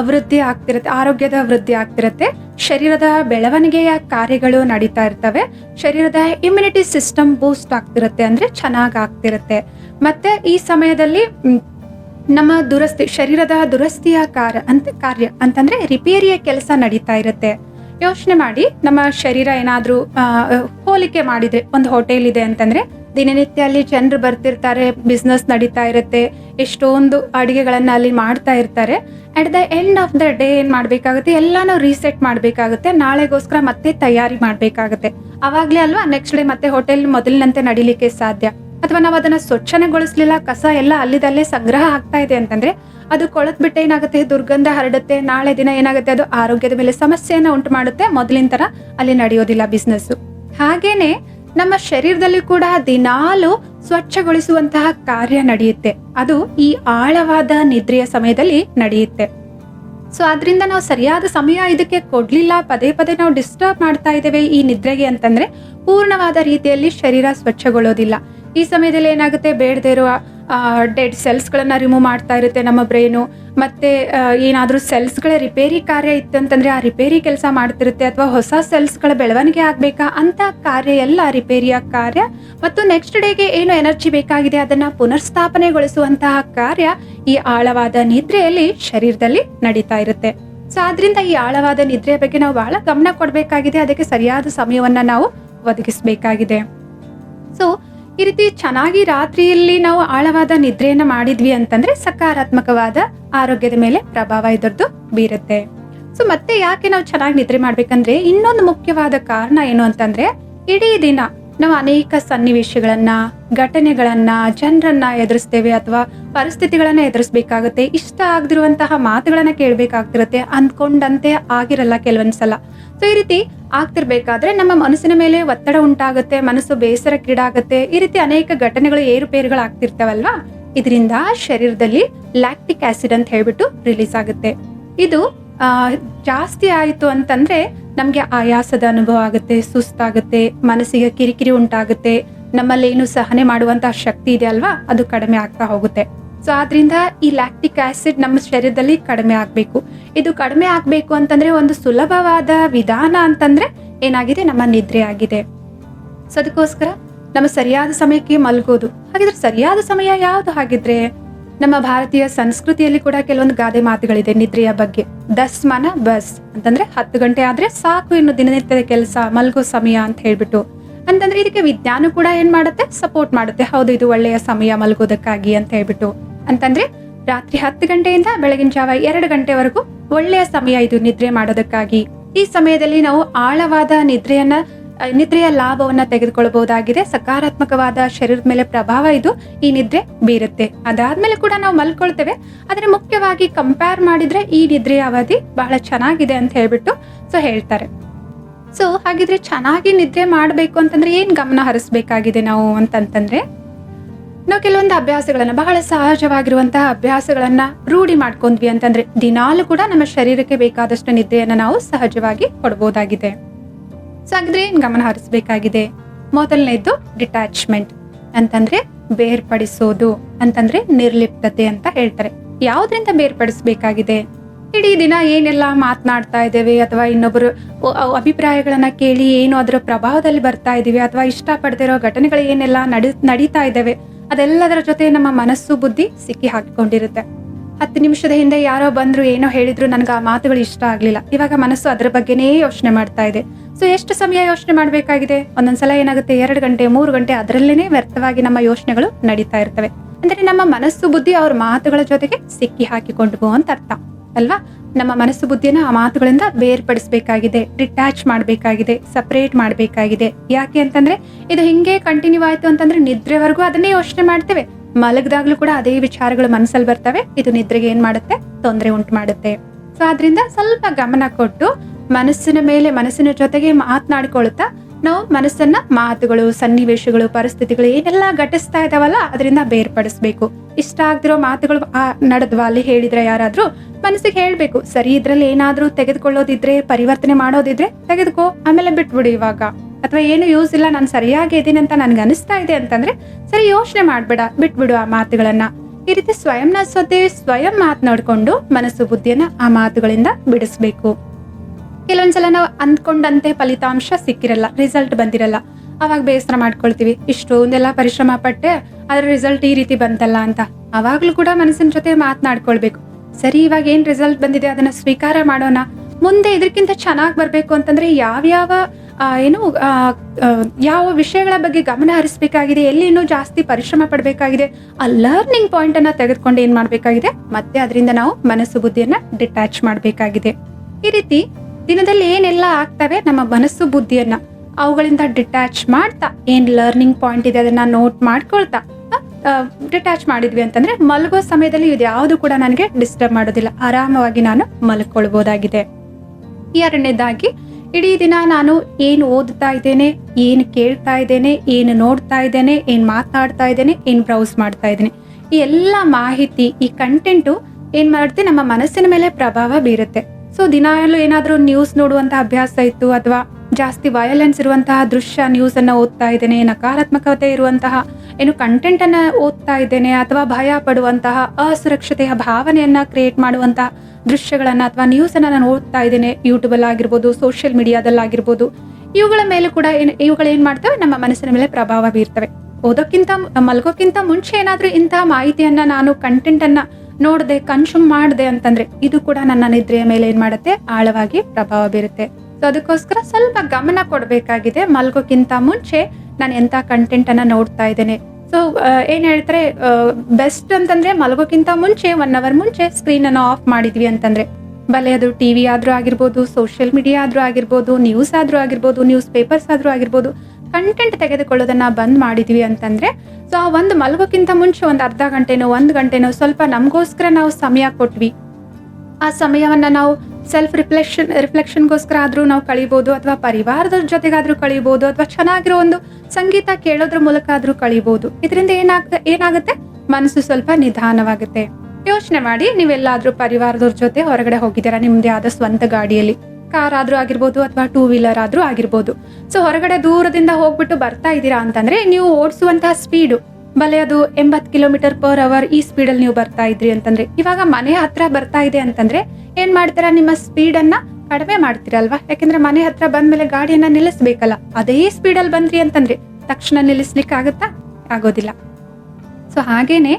ವೃದ್ಧಿ ಆಗ್ತಿರತ್ತೆ, ಆರೋಗ್ಯದ ವೃದ್ಧಿ ಆಗ್ತಿರತ್ತೆ. ಶರೀರದ ಬೆಳವಣಿಗೆಯ ಕಾರ್ಯಗಳು ನಡೀತಾ ಇರ್ತವೆ. ಶರೀರದ ಇಮ್ಯುನಿಟಿ ಸಿಸ್ಟಮ್ ಬೂಸ್ಟ್ ಆಗ್ತಿರುತ್ತೆ ಅಂದ್ರೆ ಚೆನ್ನಾಗಿ ಆಗ್ತಿರುತ್ತೆ. ಮತ್ತೆ ಈ ಸಮಯದಲ್ಲಿ ನಮ್ಮ ದುರಸ್ತಿ, ಶರೀರದ ದುರಸ್ತಿಯ ಕಾರ್ಯ ಅಂತ ಕಾರ್ಯ ಅಂತಂದ್ರೆ ರಿಪೇರಿಯ ಕೆಲಸ ನಡೀತಾ ಇರುತ್ತೆ. ಯೋಚನೆ ಮಾಡಿ, ನಮ್ಮ ಶರೀರ ಏನಾದ್ರೂ ಹೋಲಿಕೆ ಮಾಡಿದ್ರೆ, ಒಂದು ಹೋಟೆಲ್ ಇದೆ ಅಂತಂದ್ರೆ ದಿನನಿತ್ಯ ಅಲ್ಲಿ ಜನರು ಬರ್ತಿರ್ತಾರೆ ಬಿಸ್ನೆಸ್ ನಡೀತಾ ಇರುತ್ತೆ, ಎಷ್ಟೊಂದು ಅಡುಗೆಗಳನ್ನು ಅಲ್ಲಿ ಮಾಡ್ತಾ ಇರ್ತಾರೆ. At the end of the day ಏನ್ ಮಾಡ್ಬೇಕಾಗುತ್ತೆ, ಎಲ್ಲಾನು ರೀಸೆಟ್ ಮಾಡ್ಬೇಕಾಗುತ್ತೆ, ನಾಳೆಗೋಸ್ಕರ ಮತ್ತೆ ತಯಾರಿ ಮಾಡ್ಬೇಕಾಗುತ್ತೆ. ಅವಾಗ್ಲೇ ಅಲ್ವಾ ನೆಕ್ಸ್ಟ್ ಡೇ ಮತ್ತೆ ಹೋಟೆಲ್ ಮೊದಲಿನಂತೆ ನಡಿಲಿಕ್ಕೆ ಸಾಧ್ಯ. ಅಥವಾ ನಾವು ಅದನ್ನ ಸ್ವಚ್ಛನೆಗೊಳಿಸ್ಲಿಲ್ಲ, ಕಸ ಎಲ್ಲ ಅಲ್ಲಿದಲ್ಲೇ ಸಂಗ್ರಹ ಆಗ್ತಾ ಇದೆ ಅಂತಂದ್ರೆ, ಅದು ಕೊಳತ್ ಬಿಟ್ಟು ಏನಾಗುತ್ತೆ, ದುರ್ಗಂಧ ಹರಡುತ್ತೆ, ನಾಳೆ ದಿನ ಏನಾಗುತ್ತೆ, ಅದು ಆರೋಗ್ಯದ ಮೇಲೆ ಸಮಸ್ಯೆಯನ್ನು ಉಂಟು ಮಾಡುತ್ತೆ, ಮೊದಲಿನ ಥರ ಅಲ್ಲಿ ನಡೆಯೋದಿಲ್ಲ ಬಿಸ್ನೆಸ್ಸು ಹಾಗೇನೆ ನಮ್ಮ ಶರೀರದಲ್ಲಿ ಕೂಡ ದಿನಾಲು ಸ್ವಚ್ಛಗೊಳಿಸುವಂತಹ ಕಾರ್ಯ ನಡೆಯುತ್ತೆ. ಅದು ಈ ಆಳವಾದ ನಿದ್ರೆಯ ಸಮಯದಲ್ಲಿ ನಡೆಯುತ್ತೆ. ಸೊ ಅದರಿಂದ ನಾವು ಸರಿಯಾದ ಸಮಯ ಇದಕ್ಕೆ ಕೊಡ್ಲಿಲ್ಲ. ಪದೇ ಪದೇ ನಾವು ಡಿಸ್ಟರ್ಬ್ ಮಾಡ್ತಾ ಇದ್ದೇವೆ ಈ ನಿದ್ರೆಗೆ ಅಂತಂದ್ರೆ ಪೂರ್ಣವಾದ ರೀತಿಯಲ್ಲಿ ಶರೀರ ಸ್ವಚ್ಛಗೊಳ್ಳೋದಿಲ್ಲ. ಈ ಸಮಯದಲ್ಲಿ ಏನಾಗುತ್ತೆ? ಬೇಡದೇ ಇರುವ ಡೆಡ್ ಸೆಲ್ಸ್ಗಳನ್ನು ರಿಮೂವ್ ಮಾಡ್ತಾ ಇರುತ್ತೆ ನಮ್ಮ ಬ್ರೈನು ಮತ್ತು ಏನಾದರೂ ಸೆಲ್ಸ್ಗಳ ರಿಪೇರಿ ಕಾರ್ಯ ಇತ್ತು ಅಂತಂದ್ರೆ ಆ ರಿಪೇರಿ ಕೆಲಸ ಮಾಡ್ತಿರುತ್ತೆ ಅಥವಾ ಹೊಸ ಸೆಲ್ಸ್ಗಳ ಬೆಳವಣಿಗೆ ಆಗಬೇಕಾ? ಅಂತ ಕಾರ್ಯ, ಎಲ್ಲ ರಿಪೇರಿಯ ಕಾರ್ಯ. ಮತ್ತು ನೆಕ್ಸ್ಟ್ ಡೇಗೆ ಏನು ಎನರ್ಜಿ ಬೇಕಾಗಿದೆ? ಅದನ್ನು ಪುನರ್ಸ್ಥಾಪನೆಗೊಳಿಸುವಂತಹ ಕಾರ್ಯ ಈ ಆಳವಾದ ನಿದ್ರೆಯಲ್ಲಿ ಶರೀರದಲ್ಲಿ ನಡೀತಾ ಇರುತ್ತೆ. ಸೊ ಆದ್ರಿಂದ ಈ ಆಳವಾದ ನಿದ್ರೆಯ ಬಗ್ಗೆ ನಾವು ಬಹಳ ಗಮನ ಕೊಡಬೇಕಾಗಿದೆ. ಅದಕ್ಕೆ ಸರಿಯಾದ ಸಮಯವನ್ನು ನಾವು ಒದಗಿಸಬೇಕಾಗಿದೆ. ಸೊ ಈ ರೀತಿ ಚೆನ್ನಾಗಿ ರಾತ್ರಿಯಲ್ಲಿ ನಾವು ಆಳವಾದ ನಿದ್ರೆಯನ್ನ ಮಾಡಿದ್ವಿ ಅಂತಂದ್ರೆ ಸಕಾರಾತ್ಮಕವಾದ ಆರೋಗ್ಯದ ಮೇಲೆ ಪ್ರಭಾವ ಇದರದ್ದು ಬೀರುತ್ತೆ. ಸೊ ಮತ್ತೆ ಯಾಕೆ ನಾವು ಚೆನ್ನಾಗಿ ನಿದ್ರೆ ಮಾಡ್ಬೇಕಂದ್ರೆ ಇನ್ನೊಂದು ಮುಖ್ಯವಾದ ಕಾರಣ ಏನು ಅಂತಂದ್ರೆ ಇಡೀ ದಿನ ನಾವು ಅನೇಕ ಸನ್ನಿವೇಶಗಳನ್ನ, ಘಟನೆಗಳನ್ನ, ಜನರನ್ನ ಎದುರಿಸ್ತೇವೆ ಅಥವಾ ಪರಿಸ್ಥಿತಿಗಳನ್ನ ಎದುರಿಸ್ಬೇಕಾಗುತ್ತೆ. ಇಷ್ಟ ಆಗದಿರುವಂತಹ ಮಾತುಗಳನ್ನ ಕೇಳಬೇಕಾಗ್ತಿರುತ್ತೆ, ಅಂದ್ಕೊಂಡಂತೆ ಆಗಿರಲ್ಲ ಕೆಲವೊಂದ್ಸಲ ಸೊ ಈ ರೀತಿ ಆಗ್ತಿರ್ಬೇಕಾದ್ರೆ ನಮ್ಮ ಮನಸ್ಸಿನ ಮೇಲೆ ಒತ್ತಡ ಉಂಟಾಗುತ್ತೆ, ಮನಸ್ಸು ಬೇಸರಕ್ಕೀಡಾಗುತ್ತೆ. ಈ ರೀತಿ ಅನೇಕ ಘಟನೆಗಳು, ಏರುಪೇರುಗಳು ಆಗ್ತಿರ್ತಾವಲ್ವಾ? ಇದರಿಂದ ಶರೀರದಲ್ಲಿ ಲ್ಯಾಕ್ಟಿಕ್ ಆಸಿಡ್ ಅಂತ ಹೇಳ್ಬಿಟ್ಟು ರಿಲೀಸ್ ಆಗುತ್ತೆ. ಇದು ಜಾಸ್ತಿ ಆಯಿತು ಅಂತಂದ್ರೆ ನಮಗೆ ಆಯಾಸದ ಅನುಭವ ಆಗುತ್ತೆ, ಸುಸ್ತಾಗುತ್ತೆ, ಮನಸ್ಸಿಗೆ ಕಿರಿಕಿರಿ ಉಂಟಾಗುತ್ತೆ, ನಮ್ಮಲ್ಲಿ ಏನು ಸಹನೆ ಮಾಡುವಂತಹ ಶಕ್ತಿ ಇದೆ ಅಲ್ವಾ? ಅದು ಕಡಿಮೆ ಆಗ್ತಾ ಹೋಗುತ್ತೆ. ಸೊ ಆದ್ರಿಂದ ಈ ಲ್ಯಾಕ್ಟಿಕ್ ಆಸಿಡ್ ನಮ್ಮ ಶರೀರದಲ್ಲಿ ಕಡಿಮೆ ಆಗಬೇಕು. ಇದು ಕಡಿಮೆ ಆಗಬೇಕು ಅಂತಂದ್ರೆ ಒಂದು ಸುಲಭವಾದ ವಿಧಾನ ಅಂತಂದ್ರೆ ಏನಾಗಿದೆ? ನಮ್ಮ ನಿದ್ರೆ ಆಗಿದೆ. ಸೊ ಅದಕ್ಕೋಸ್ಕರ ನಮ್ಮ ಸರಿಯಾದ ಸಮಯಕ್ಕೆ ಮಲಗೋದು. ಹಾಗಿದ್ರೆ ಸರಿಯಾದ ಸಮಯ ಯಾವುದು ಹಾಗಿದ್ರೆ? ನಮ್ಮ ಭಾರತೀಯ ಸಂಸ್ಕೃತಿಯಲ್ಲಿ ಕೂಡ ಕೆಲವೊಂದು ಗಾದೆ ಮಾತುಗಳಿದೆ, ನಿದ್ರೆಯ ಬಗ್ಗೆ. ದಸ್ ಮನ ಬಸ್ ಅಂತಂದ್ರೆ ಹತ್ತು ಗಂಟೆ ಆದ್ರೆ ಸಾಕು ಇನ್ನು ದಿನನಿತ್ಯದ ಕೆಲಸ, ಮಲ್ಗೋ ಸಮಯ ಅಂತ ಹೇಳ್ಬಿಟ್ಟು. ಅಂತಂದ್ರೆ ಇದಕ್ಕೆ ವಿಜ್ಞಾನ ಕೂಡ ಏನ್ ಮಾಡುತ್ತೆ? ಸಪೋರ್ಟ್ ಮಾಡುತ್ತೆ. ಹೌದು, ಇದು ಒಳ್ಳೆಯ ಸಮಯ ಮಲಗೋದಕ್ಕಾಗಿ ಅಂತ ಹೇಳ್ಬಿಟ್ಟು. ಅಂತಂದ್ರೆ ರಾತ್ರಿ ಹತ್ತು ಗಂಟೆಯಿಂದ ಬೆಳಗಿನ ಜಾವ ಎರಡು ಗಂಟೆವರೆಗೂ ಒಳ್ಳೆಯ ಸಮಯ ಇದು ನಿದ್ರೆ ಮಾಡೋದಕ್ಕಾಗಿ. ಈ ಸಮಯದಲ್ಲಿ ನಾವು ಆಳವಾದ ನಿದ್ರೆಯನ್ನ ನಿದ್ರೆಯ ಲಾಭವನ್ನ ತೆಗೆದುಕೊಳ್ಳಬಹುದಾಗಿದೆ. ಸಕಾರಾತ್ಮಕವಾದ ಶರೀರದ ಮೇಲೆ ಪ್ರಭಾವ ಇದು. ಈ ನಿದ್ರೆ ಬೀರುತ್ತೆ. ಅದಾದ್ಮೇಲೆ ಕೂಡ ನಾವು ಮಲ್ಕೊಳ್ತೇವೆ. ಆದರೆ ಮುಖ್ಯವಾಗಿ ಕಂಪೇರ್ ಮಾಡಿದ್ರೆ ಈ ನಿದ್ರೆಯ ಅವಧಿ ಬಹಳ ಚೆನ್ನಾಗಿದೆ ಅಂತ ಹೇಳ್ಬಿಟ್ಟು ಸೊ ಹೇಳ್ತಾರೆ. ಸೊ ಹಾಗಿದ್ರೆ ಚೆನ್ನಾಗಿ ನಿದ್ರೆ ಮಾಡಬೇಕು ಅಂತಂದ್ರೆ ಏನ್ ಗಮನ ಹರಿಸ್ಬೇಕಾಗಿದೆ ನಾವು ಅಂತಂತಂದ್ರೆ, ನಾವು ಕೆಲವೊಂದು ಅಭ್ಯಾಸಗಳನ್ನ, ಬಹಳ ಸಹಜವಾಗಿರುವಂತಹ ಅಭ್ಯಾಸಗಳನ್ನ ರೂಢಿ ಮಾಡ್ಕೊಂಡ್ವಿ ಅಂತಂದ್ರೆ ದಿನಾಲು ಕೂಡ ನಮ್ಮ ಶರೀರಕ್ಕೆ ಬೇಕಾದಷ್ಟು ನಿದ್ರೆಯನ್ನು ನಾವು ಸಹಜವಾಗಿ ಕೊಡಬಹುದಾಗಿದೆ ಸೊ ಹಾಗಿದ್ರೆ ಏನ್ ಗಮನ ಹರಿಸಬೇಕಾಗಿದೆ. ಮೊದಲನೇದು ಡಿಟ್ಯಾಚ್ಮೆಂಟ್ ಅಂತಂದ್ರೆ ಬೇರ್ಪಡಿಸೋದು, ಅಂತಂದ್ರೆ ನಿರ್ಲಿಪ್ತತೆ ಅಂತ ಹೇಳ್ತಾರೆ. ಯಾವ್ದ್ರಿಂದ ಬೇರ್ಪಡಿಸಬೇಕಾಗಿದೆ? ಇಡೀ ದಿನ ಏನೆಲ್ಲ ಮಾತನಾಡ್ತಾ ಇದ್ದೇವೆ ಅಥವಾ ಇನ್ನೊಬ್ಬರು ಅಭಿಪ್ರಾಯಗಳನ್ನ ಕೇಳಿ ಏನು ಅದರ ಪ್ರಭಾವದಲ್ಲಿ ಬರ್ತಾ ಇದ್ದೀವಿ ಅಥವಾ ಇಷ್ಟಪಡದಿರೋ ಘಟನೆಗಳು ಏನೆಲ್ಲ ನಡಿ, ನಡೀತಾ ಇದ್ದಾವೆ, ಅದೆಲ್ಲದರ ಜೊತೆ ನಮ್ಮ ಮನಸ್ಸು, ಬುದ್ಧಿ ಸಿಕ್ಕಿ ಹಾಕಿಕೊಂಡಿರುತ್ತೆ. ಹತ್ತು ನಿಮಿಷದ ಹಿಂದೆ ಯಾರೋ ಬಂದ್ರು, ಏನೋ ಹೇಳಿದ್ರು, ನನಗೆ ಆ ಮಾತುಗಳು ಇಷ್ಟ ಆಗ್ಲಿಲ್ಲ. ಇವಾಗ ಮನಸ್ಸು ಅದ್ರ ಬಗ್ಗೆನೇ ಯೋಚನೆ ಮಾಡ್ತಾ ಇದೆ. ಸೊ ಎಷ್ಟು ಸಮಯ ಯೋಚನೆ ಮಾಡಬೇಕಾಗಿದೆ? ಒಂದೊಂದ್ಸಲ ಏನಾಗುತ್ತೆ? ಎರಡು ಗಂಟೆ, ಮೂರು ಗಂಟೆ, ಅದರಲ್ಲೇನೆ ವ್ಯರ್ಥವಾಗಿ ನಮ್ಮ ಯೋಚನೆಗಳು ನಡೀತಾ ಇರ್ತವೆ. ಅಂದ್ರೆ ನಮ್ಮ ಮನಸ್ಸು ಬುದ್ಧಿ ಅವ್ರ ಮಾತುಗಳ ಜೊತೆಗೆ ಸಿಕ್ಕಿ ಹಾಕಿಕೊಂಡ್ವು ಅಂತ ಅರ್ಥ. ಅಲ್ವಾ? ನಮ್ಮ ಮನಸ್ಸು ಬುದ್ಧಿಯನ್ನ ಆ ಮಾತುಗಳಿಂದ ಬೇರ್ಪಡಿಸಬೇಕಾಗಿದೆ, ಡಿಟ್ಯಾಚ್ ಮಾಡಬೇಕಾಗಿದೆ, ಸಪರೇಟ್ ಮಾಡಬೇಕಾಗಿದೆ. ಯಾಕೆ ಅಂತಂದ್ರೆ, ಇದು ಹಿಂಗೆ ಕಂಟಿನ್ಯೂ ಆಯ್ತು ಅಂತಂದ್ರೆ ನಿದ್ರೆವರೆಗೂ ಅದನ್ನೇ ಯೋಚನೆ ಮಾಡ್ತೇವೆ. ಮಲಗದಾಗ್ಲೂ ಕೂಡ ಅದೇ ವಿಚಾರಗಳು ಮನಸ್ಸಲ್ಲಿ ಬರ್ತವೆ. ಇದು ನಿದ್ರೆಗೆ ಏನ್ ಮಾಡುತ್ತೆ? ತೊಂದರೆ ಉಂಟು ಮಾಡುತ್ತೆ. ಸೊ ಆದ್ರಿಂದ ಸ್ವಲ್ಪ ಗಮನ ಕೊಟ್ಟು ಮನಸ್ಸಿನ ಮೇಲೆ ಮನಸ್ಸಿನ ಜೊತೆಗೆ ಮಾತನಾಡ್ಕೊಳ್ತಾ ನಾವು ಮನಸ್ಸನ್ನ ಮಾತುಗಳು, ಸನ್ನಿವೇಶಗಳು, ಪರಿಸ್ಥಿತಿಗಳು ಏನೆಲ್ಲ ಘಟಿಸ್ತಾ ಇದಾವಲ್ಲ, ಅದರಿಂದ ಬೇರ್ಪಡಿಸ್ಬೇಕು. ಇಷ್ಟ ಆಗ್ದಿರೋ ಮಾತುಗಳು ನಡೆದ್ವಾ? ಅಲ್ಲಿ ಹೇಳಿದ್ರೆ ಯಾರಾದ್ರೂ ಮನಸ್ಸಿಗೆ ಹೇಳ್ಬೇಕು. ಸರಿ, ಇದ್ರಲ್ಲಿ ಏನಾದ್ರೂ ತೆಗೆದುಕೊಳ್ಳೋದಿದ್ರೆ, ಪರಿವರ್ತನೆ ಮಾಡೋದಿದ್ರೆ ತೆಗೆದುಕೋ. ಆಮೇಲೆ ಬಿಟ್ಬಿಡು ಇವಾಗ. ಅಥವಾ ಏನು ಯೂಸ್ ಇಲ್ಲ, ನಾನು ಸರಿಯಾಗಿ ಇದ್ದೀನಿ ಅಂತ ನನ್ಗೆ ಅನಿಸ್ತಾ ಇದೆ ಅಂತಂದ್ರೆ, ಸರಿ ಯೋಚನೆ ಮಾಡಬೇಡ, ಬಿಟ್ಬಿಡು ಆ ಮಾತುಗಳನ್ನ. ಈ ರೀತಿ ಸ್ವಯಂನ ಸದ್ದೇ ಸ್ವಯಂ ಮಾತನಾಡ್ಕೊಂಡು ಮನಸ್ಸು ಬುದ್ಧಿಯನ್ನ ಆ ಮಾತುಗಳಿಂದ ಬಿಡಿಸ್ಬೇಕು. ಕೆಲವೊಂದ್ಸಲ ನಾವು ಅಂದ್ಕೊಂಡಂತೆ ಫಲಿತಾಂಶ ಸಿಕ್ಕಿರಲ್ಲ ರಿಸಲ್ಟ್ ಬಂದಿರಲ್ಲ. ಅವಾಗ ಬೇಸರ ಮಾಡ್ಕೊಳ್ತೀವಿ, ಇಷ್ಟೊಂದೆಲ್ಲ ಪರಿಶ್ರಮ ಪಟ್ಟೆ ಅದರ ರಿಸಲ್ಟ್ ಈ ರೀತಿ ಬಂತಲ್ಲ ಅಂತ. ಅವಾಗಲೂ ಕೂಡ ಮನಸ್ಸಿನ ಜೊತೆ ಮಾತನಾಡ್ಕೊಳ್ಬೇಕು ಸರಿ, ಇವಾಗ ಏನು ರಿಸಲ್ಟ್ ಬಂದಿದೆ, ಅದನ್ನ ಸ್ವೀಕಾರ ಮಾಡೋಣ. ಮುಂದೆ ಇದಕ್ಕಿಂತ ಚೆನ್ನಾಗಿ ಬರಬೇಕು ಅಂತಂದ್ರೆ ಯಾವ್ಯಾವ ಏನು ಯಾವ ವಿಷಯಗಳ ಬಗ್ಗೆ ಗಮನ ಹರಿಸಬೇಕಾಗಿದೆ, ಎಲ್ಲಿ ಇನ್ನೂ ಜಾಸ್ತಿ ಪರಿಶ್ರಮ ಪಡಬೇಕಾಗಿದೆ, ಆ ಲರ್ನಿಂಗ್ ಪಾಯಿಂಟ್ ಅನ್ನ ತೆಗೆದುಕೊಂಡು ಏನು ಮಾಡಬೇಕಾಗಿದೆ, ಮತ್ತೆ ಅದರಿಂದ ನಾವು ಮನಸ್ಸು ಬುದ್ಧಿಯನ್ನು ಡಿಟ್ಯಾಚ್ ಮಾಡಬೇಕಾಗಿದೆ. ಈ ರೀತಿ ದಿನದಲ್ಲಿ ಏನೆಲ್ಲ ಆಗ್ತವೆ, ನಮ್ಮ ಮನಸ್ಸು ಬುದ್ಧಿಯನ್ನ, ಅವುಗಳಿಂದ ಡಿಟ್ಯಾಚ್ ಮಾಡ್ತಾ, ಏನು ಲರ್ನಿಂಗ್ ಪಾಯಿಂಟ್ ಇದೆ ಅದನ್ನ ನೋಟ್ ಮಾಡ್ಕೊಳ್ತಾ ಡಿಟ್ಯಾಚ್ ಮಾಡಿದ್ವಿ ಅಂತಂದ್ರೆ ಮಲಗೋ ಸಮಯದಲ್ಲಿ ಇದು ಯಾವುದು ಕೂಡ ನನಗೆ ಡಿಸ್ಟರ್ಬ್ ಮಾಡೋದಿಲ್ಲ. ಆರಾಮವಾಗಿ ನಾನು ಮಲ್ಕೊಳ್ಬೋದಾಗಿದೆ. ಎರಡನೇದಾಗಿ ಇಡೀ ದಿನ ನಾನು ಏನು ಓದ್ತಾ ಇದ್ದೇನೆ, ಏನು ಕೇಳ್ತಾ ಇದ್ದೇನೆ, ಏನು ನೋಡ್ತಾ ಇದ್ದೇನೆ, ಏನು ಮಾತಾಡ್ತಾ ಇದ್ದೇನೆ, ಏನು ಬ್ರೌಸ್ ಮಾಡ್ತಾ ಇದ್ದೇನೆ. ಈ ಎಲ್ಲ ಮಾಹಿತಿ, ಈ ಕಂಟೆಂಟು ಏನು ಮಾಡುತ್ತೆ ನಮ್ಮ ಮನಸ್ಸಿನ ಮೇಲೆ ಪ್ರಭಾವ ಬೀರುತ್ತೆ. ಸೊ ದಿನಾಲು ಏನಾದರೂ ನ್ಯೂಸ್ ನೋಡುವಂತಹ ಅಭ್ಯಾಸ ಇತ್ತು, ಅಥವಾ ಜಾಸ್ತಿ ವಯಲೆನ್ಸ್ ಇರುವಂತಹ ದೃಶ್ಯ ನ್ಯೂಸ್ ಅನ್ನ ಓದ್ತಾ ಇದ್ದೇನೆ, ನಕಾರಾತ್ಮಕತೆ ಇರುವಂತಹ ಏನು ಕಂಟೆಂಟನ್ನು ಓದ್ತಾ ಇದ್ದೇನೆ ಅಥವಾ ಭಯ ಪಡುವಂತಹ ಅಸುರಕ್ಷತೆಯ ಭಾವನೆಯನ್ನು ಕ್ರಿಯೇಟ್ ಮಾಡುವಂತಹ ದೃಶ್ಯಗಳನ್ನು ಅಥವಾ ನ್ಯೂಸನ್ನು ನಾನು ಓದ್ತಾ ಇದ್ದೇನೆ. ಯೂಟ್ಯೂಬಲ್ಲಿ ಆಗಿರ್ಬೋದು ಸೋಷಿಯಲ್ ಮೀಡಿಯಾದಲ್ಲಾಗಿರ್ಬೋದು ಇವುಗಳ ಮೇಲೆ ಕೂಡ ಏನು, ಇವುಗಳು ಏನು ಮಾಡ್ತವೆ? ನಮ್ಮ ಮನಸ್ಸಿನ ಮೇಲೆ ಪ್ರಭಾವ ಬೀರ್ತವೆ. ಓದೋಕ್ಕಿಂತ ಮಲ್ಗೋಕ್ಕಿಂತ ಮುಂಚೆ ಏನಾದರೂ ಇಂತಹ ಮಾಹಿತಿಯನ್ನು ನಾನು ಕಂಟೆಂಟನ್ನು ನೋಡದೆ ಕನ್ಸ್ಯೂಮ್ ಮಾಡಿದೆ ಅಂತಂದರೆ ಇದು ಕೂಡ ನನ್ನ ನಿದ್ರೆಯ ಮೇಲೆ ಏನು ಮಾಡುತ್ತೆ? ಆಳವಾಗಿ ಪ್ರಭಾವ ಬೀರುತ್ತೆ. ಸೊ ಅದಕ್ಕೋಸ್ಕರ ಸ್ವಲ್ಪ ಗಮನ ಕೊಡಬೇಕಾಗಿದೆ. ಮಲ್ಗೋಕ್ಕಿಂತ ಮುಂಚೆ ನಾನು ಎಂಥ ಕಂಟೆಂಟನ್ನು ನೋಡ್ತಾ ಇದ್ದೇನೆ. ಸೊ ಏನು ಹೇಳ್ತಾರೆ ಬೆಸ್ಟ್ ಅಂತಂದರೆ ಮಲಗೋಕ್ಕಿಂತ ಮುಂಚೆ ಒನ್ ಅವರ್ ಮುಂಚೆ ಸ್ಕ್ರೀನನ್ನು ಆಫ್ ಮಾಡಿದ್ವಿ ಅಂತಂದರೆ. ಬಲೆ ಅದು ಟಿ ವಿ ಆದರೂ ಆಗಿರ್ಬೋದು ಸೋಷಿಯಲ್ ಮೀಡಿಯಾ ಆದರೂ ಆಗಿರ್ಬೋದು ನ್ಯೂಸ್ ಆದರೂ ಆಗಿರ್ಬೋದು ನ್ಯೂಸ್ ಪೇಪರ್ಸ್ ಆದರೂ ಆಗಿರ್ಬೋದು ಕಂಟೆಂಟ್ ತೆಗೆದುಕೊಳ್ಳೋದನ್ನು ಬಂದ್ ಮಾಡಿದ್ವಿ ಅಂತಂದರೆ ಸೊ ಆ ಒಂದು ಮಲಗೋಕ್ಕಿಂತ ಮುಂಚೆ ಒಂದು ಅರ್ಧ ಗಂಟೆನೋ, ಒಂದು ಗಂಟೆನೋ ಸ್ವಲ್ಪ ನಮಗೋಸ್ಕರ ನಾವು ಸಮಯ ಕೊಟ್ವಿ. ಆ ಸಮಯವನ್ನು ನಾವು ಸೆಲ್ಫ್ ರಿಫ್ಲೆಕ್ಷನ್ ರಿಫ್ಲೆಕ್ಷನ್ಗೋಸ್ಕರ ಆದ್ರೂ ನಾವು ಕಳಿಬೋದು ಅಥವಾ ಪರಿವಾರದ ಜೊತೆಗಾದರೂ ಕಳಿಬೋದು ಅಥವಾ ಚೆನ್ನಾಗಿರೋ ಒಂದು ಸಂಗೀತ ಕೇಳೋದ್ರ ಮೂಲಕ ಆದ್ರೂ ಕಳಿಬಹುದು ಇದರಿಂದ ಏನಾಗ, ಏನಾಗುತ್ತೆ? ಮನಸ್ಸು ಸ್ವಲ್ಪ ನಿಧಾನವಾಗುತ್ತೆ. ಯೋಚನೆ ಮಾಡಿ, ನೀವೆಲ್ಲಾದ್ರೂ ಪರಿವಾರದವ್ರ ಜೊತೆ ಹೊರಗಡೆ ಹೋಗಿದ್ದೀರಾ? ನಿಮ್ದೇ ಆದ ಸ್ವಂತ ಗಾಡಿಯಲ್ಲಿ. ಕಾರ್ ಆದ್ರೂ ಆಗಿರ್ಬೋದು ಅಥವಾ ಟೂ ವೀಲರ್ ಆದ್ರೂ ಆಗಿರ್ಬೋದು. ಸೊ ಹೊರಗಡೆ ದೂರದಿಂದ ಹೋಗ್ಬಿಟ್ಟು ಬರ್ತಾ ಇದ್ದೀರಾ ಅಂತಂದ್ರೆ, ನೀವು ಓಡಿಸುವಂತಹ ಸ್ಪೀಡು ಬಲೆ ಅದು ಎಂಬತ್ ಕಿಲೋಮೀಟರ್ ಪರ್ ಅವರ್ ಈ ಸ್ಪೀಡಲ್ಲಿ ನೀವು ಬರ್ತಾ ಇದ್ರಿ ಅಂತಂದ್ರೆ. ಇವಾಗ ಮನೆ ಹತ್ರ ಬರ್ತಾ ಇದೆ ಅಂತಂದ್ರೆ ಏನ್ ಮಾಡ್ತೀರಾ? ನಿಮ್ಮ ಸ್ಪೀಡ್ ಅನ್ನ ಕಡಿಮೆ ಮಾಡ್ತೀರಲ್ವಾ ಯಾಕಂದ್ರೆ ಮನೆ ಹತ್ರ ಬಂದ್ಮೇಲೆ ಗಾಡಿಯನ್ನ ನಿಲ್ಲಿಸ್ಬೇಕಲ್ಲ. ಅದೇ ಸ್ಪೀಡಲ್ಲಿ ಬಂದ್ರಿ ಅಂತಂದ್ರೆ ತಕ್ಷಣ ನಿಲ್ಲಿಸ್ಲಿಕ್ಕೆ ಆಗುತ್ತಾ? ಆಗೋದಿಲ್ಲ. ಸೊ ಹಾಗೇನೆ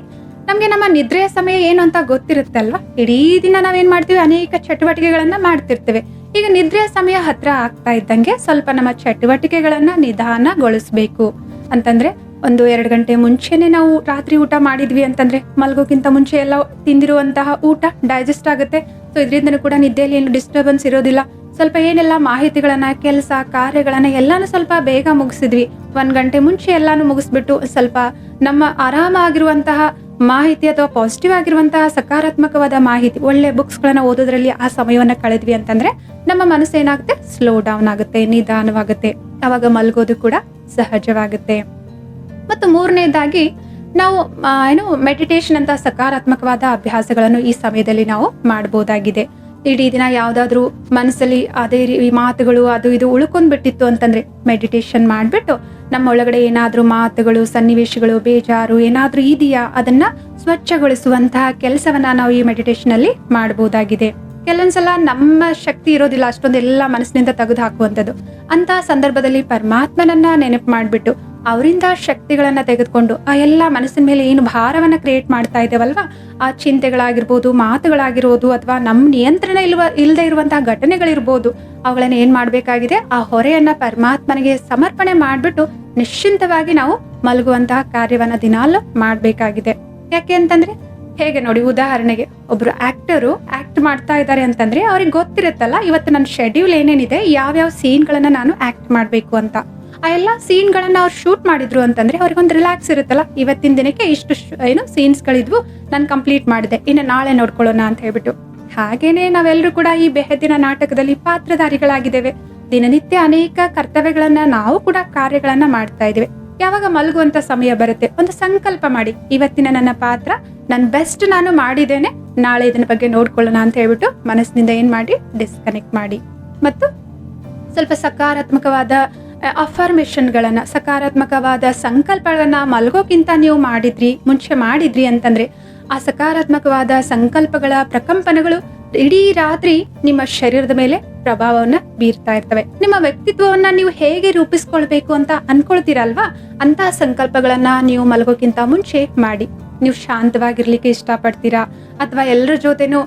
ನಮಗೆ ನಮ್ಮ ನಿದ್ರೆಯ ಸಮಯ ಏನು ಅಂತ ಗೊತ್ತಿರುತ್ತೆ ಅಲ್ವಾ? ಇಡೀ ದಿನ ನಾವೇನ್ ಮಾಡ್ತೀವಿ? ಅನೇಕ ಚಟುವಟಿಕೆಗಳನ್ನ ಮಾಡ್ತಿರ್ತೇವೆ. ಈಗ ನಿದ್ರೆಯ ಸಮಯ ಹತ್ರ ಆಗ್ತಾ ಇದ್ದಂಗೆ ಸ್ವಲ್ಪ ನಮ್ಮ ಚಟುವಟಿಕೆಗಳನ್ನ ನಿಧಾನಗೊಳಿಸ್ಬೇಕು. ಅಂತಂದ್ರೆ ಒಂದು ಎರಡು ಗಂಟೆ ಮುಂಚೆನೆ ನಾವು ರಾತ್ರಿ ಊಟ ಮಾಡಿದ್ವಿ ಅಂತಂದ್ರೆ ಮಲಗೋಕ್ಕಿಂತ ಮುಂಚೆ ಎಲ್ಲ ತಿಂದಿರುವಂತಹ ಊಟ ಡೈಜೆಸ್ಟ್ ಆಗುತ್ತೆ. ಸೊ ಇದರಿಂದ ಕೂಡ ನಿದ್ದೆಯಲ್ಲಿ ಏನು ಡಿಸ್ಟರ್ಬೆನ್ಸ್ ಇರೋದಿಲ್ಲ. ಸ್ವಲ್ಪ ಏನೆಲ್ಲ ಮಾಹಿತಿಗಳನ್ನ, ಕೆಲಸ, ಕಾರ್ಯಗಳನ್ನ ಎಲ್ಲಾನು ಸ್ವಲ್ಪ ಬೇಗ ಮುಗಿಸಿದ್ವಿ. ಒಂದ್ ಗಂಟೆ ಮುಂಚೆ ಎಲ್ಲಾನು ಮುಗಿಸ್ಬಿಟ್ಟು ಸ್ವಲ್ಪ ನಮ್ಮ ಆರಾಮಾಗಿರುವಂತಹ ಮಾಹಿತಿ ಅಥವಾ ಪಾಸಿಟಿವ್ ಆಗಿರುವಂತಹ ಸಕಾರಾತ್ಮಕವಾದ ಮಾಹಿತಿ, ಒಳ್ಳೆ ಬುಕ್ಸ್ ಗಳನ್ನ ಓದೋದ್ರಲ್ಲಿ ಆ ಸಮಯವನ್ನ ಕಳೆದ್ವಿ ಅಂತಂದ್ರೆ ನಮ್ಮ ಮನಸ್ಸು ಏನಾಗುತ್ತೆ ಸ್ಲೋ ಡೌನ್ ಆಗುತ್ತೆ, ನಿಧಾನವಾಗುತ್ತೆ. ಅವಾಗ ಮಲ್ಗೋದು ಕೂಡ ಸಹಜವಾಗುತ್ತೆ. ಮತ್ತು ಮೂರನೇದಾಗಿ ನಾವು ಏನು ಮೆಡಿಟೇಷನ್ ಅಂತ ಸಕಾರಾತ್ಮಕವಾದ ಅಭ್ಯಾಸಗಳನ್ನು ಈ ಸಮಯದಲ್ಲಿ ನಾವು ಮಾಡಬಹುದಾಗಿದೆ ಇಡೀ ದಿನ ಯಾವ್ದಾದ್ರು ಮನಸ್ಸಲ್ಲಿ ಅದೇ ರೀ ಮಾತುಗಳು, ಅದು ಇದು ಉಳ್ಕೊಂಡ್ ಬಿಟ್ಟಿತ್ತು ಅಂತಂದ್ರೆ ಮೆಡಿಟೇಷನ್ ಮಾಡ್ಬಿಟ್ಟು ನಮ್ಮ ಒಳಗಡೆ ಏನಾದ್ರೂ ಮಾತುಗಳು, ಸನ್ನಿವೇಶಗಳು, ಬೇಜಾರು ಏನಾದರೂ ಇದೆಯಾ, ಅದನ್ನ ಸ್ವಚ್ಛಗೊಳಿಸುವಂತಹ ಕೆಲಸವನ್ನ ನಾವು ಈ ಮೆಡಿಟೇಷನ್ ಅಲ್ಲಿ ಮಾಡಬಹುದಾಗಿದೆ ಕೆಲವೊಂದ್ಸಲ ನಮ್ಮ ಶಕ್ತಿ ಇರೋದಿಲ್ಲ ಅಷ್ಟೊಂದೆಲ್ಲ ಮನಸ್ಸಿನಿಂದ ತೆಗೆದು ಹಾಕುವಂಥದ್ದು ಅಂತಹ ಸಂದರ್ಭದಲ್ಲಿ ಪರಮಾತ್ಮನನ್ನ ನೆನಪು ಮಾಡ್ಬಿಟ್ಟು ಅವರಿಂದ ಶಕ್ತಿಗಳನ್ನು ತೆಗೆದುಕೊಂಡು ಆ ಎಲ್ಲ ಮನಸ್ಸಿನ ಮೇಲೆ ಏನು ಭಾರವನ್ನ ಕ್ರಿಯೇಟ್ ಮಾಡ್ತಾ ಇದ್ದೇವಲ್ವ? ಆ ಚಿಂತೆಗಳಾಗಿರ್ಬೋದು, ಮಾತುಗಳಾಗಿರ್ಬೋದು ಅಥವಾ ನಮ್ಮ ನಿಯಂತ್ರಣ ಇಲ್ವ ಇಲ್ಲದೆ ಇರುವಂತಹ ಘಟನೆಗಳಿರ್ಬೋದು ಅವುಗಳನ್ನ ಏನು ಮಾಡಬೇಕಾಗಿದೆ? ಆ ಹೊರೆಯನ್ನ ಪರಮಾತ್ಮನಿಗೆ ಸಮರ್ಪಣೆ ಮಾಡ್ಬಿಟ್ಟು ನಿಶ್ಚಿಂತವಾಗಿ ನಾವು ಮಲಗುವಂತಹ ಕಾರ್ಯವನ್ನ ದಿನಾಲು ಮಾಡಬೇಕಾಗಿದೆ. ಯಾಕೆ ಅಂತಂದ್ರೆ, ಹೇಗೆ ನೋಡಿ, ಉದಾಹರಣೆಗೆ ಒಬ್ರು ಆಕ್ಟರು ಆಕ್ಟ್ ಮಾಡ್ತಾ ಇದ್ದಾರೆ ಅಂತಂದ್ರೆ, ಅವ್ರಿಗೆ ಗೊತ್ತಿರುತ್ತಲ್ಲ, ಇವತ್ತು ನನ್ನ ಶೆಡ್ಯೂಲ್ ಏನೇನಿದೆ, ಯಾವ್ಯಾವ ಸೀನ್ಗಳನ್ನು ನಾನು ಆಕ್ಟ್ ಮಾಡಬೇಕು ಅಂತ. ಆ ಎಲ್ಲ ಸೀನ್ಗಳನ್ನ ಅವ್ರು ಶೂಟ್ ಮಾಡಿದ್ರು ಅಂತಂದ್ರೆ ಅವ್ರಿಗೊಂದು ರಿಲ್ಯಾಕ್ಸ್ ಇರುತ್ತಲ್ಲ? ಇವತ್ತಿನ ದಿನಕ್ಕೆ ಇಷ್ಟು ಏನು ಏನು ಸೀನ್ಸ್ಗಳಿದ್ವು ನಾನು ಕಂಪ್ಲೀಟ್ ಮಾಡಿದೆ. ಇನ್ನು ನಾಳೆ ನೋಡ್ಕೊಳ್ಳೋಣ ಅಂತ ಹೇಳ್ಬಿಟ್ಟು. ಹಾಗೇನೆ ನಾವೆಲ್ಲರೂ ಕೂಡ ಈ ಬೆಹದಿನ ನಾಟಕದಲ್ಲಿ ಪಾತ್ರಧಾರಿಗಳಾಗಿದ್ದೇವೆ. ದಿನನಿತ್ಯ ಅನೇಕ ಕರ್ತವ್ಯಗಳನ್ನ ನಾವು ಕೂಡ ಕಾರ್ಯಗಳನ್ನ ಮಾಡ್ತಾ ಇದ್ದೇವೆ. ಯಾವಾಗ ಮಲಗುವಂತ ಸಮಯ ಬರುತ್ತೆ? ಒಂದು ಸಂಕಲ್ಪ ಮಾಡಿ. ಇವತ್ತಿನ ನನ್ನ ಪಾತ್ರ ನನ್ನ ಬೆಸ್ಟ್ ನಾನು ಮಾಡಿದ್ದೇನೆ. ನಾಳೆ ಇದನ್ನ ಬಗ್ಗೆ ನೋಡ್ಕೊಳ್ಳೋಣ ಅಂತ ಹೇಳ್ಬಿಟ್ಟು ಮನಸ್ಸಿನಿಂದ ಏನ್ ಮಾಡಿ? ಡಿಸ್ಕನೆಕ್ಟ್ ಮಾಡಿ. ಮತ್ತು ಸ್ವಲ್ಪ ಸಕಾರಾತ್ಮಕವಾದ ಅಫರ್ಮೇಷನ್ಗಳನ್ನ ಸಕಾರಾತ್ಮಕವಾದ ಸಂಕಲ್ಪಗಳನ್ನು ಮಲ್ಗೋಕ್ಕಿಂತ ನೀವು ಮಾಡಿದ್ರಿ, ಮುಂಚೆ ಮಾಡಿದ್ರಿ ಅಂತಂದರೆ, ಆ ಸಕಾರಾತ್ಮಕವಾದ ಸಂಕಲ್ಪಗಳ ಪ್ರಕಂಪನಗಳು ಇಡೀ ರಾತ್ರಿ ನಿಮ್ಮ ಶರೀರದ ಮೇಲೆ ಪ್ರಭಾವವನ್ನು ಬೀರ್ತಾ ಇರ್ತವೆ. ನಿಮ್ಮ ವ್ಯಕ್ತಿತ್ವವನ್ನ ನೀವು ಹೇಗೆ ರೂಪಿಸ್ಕೊಳ್ಬೇಕು ಅಂತ ಅನ್ಕೊಳ್ತೀರಲ್ವಾ? ಅಂತಹ ಸಂಕಲ್ಪಗಳನ್ನು ನೀವು ಮಲಗೋಕ್ಕಿಂತ ಮುಂಚೆ ಮಾಡಿ. ನೀವು ಶಾಂತವಾಗಿರ್ಲಿಕ್ಕೆ ಇಷ್ಟಪಡ್ತೀರಾ? ಅಥವಾ ಎಲ್ಲರ ಜೊತೆನೂ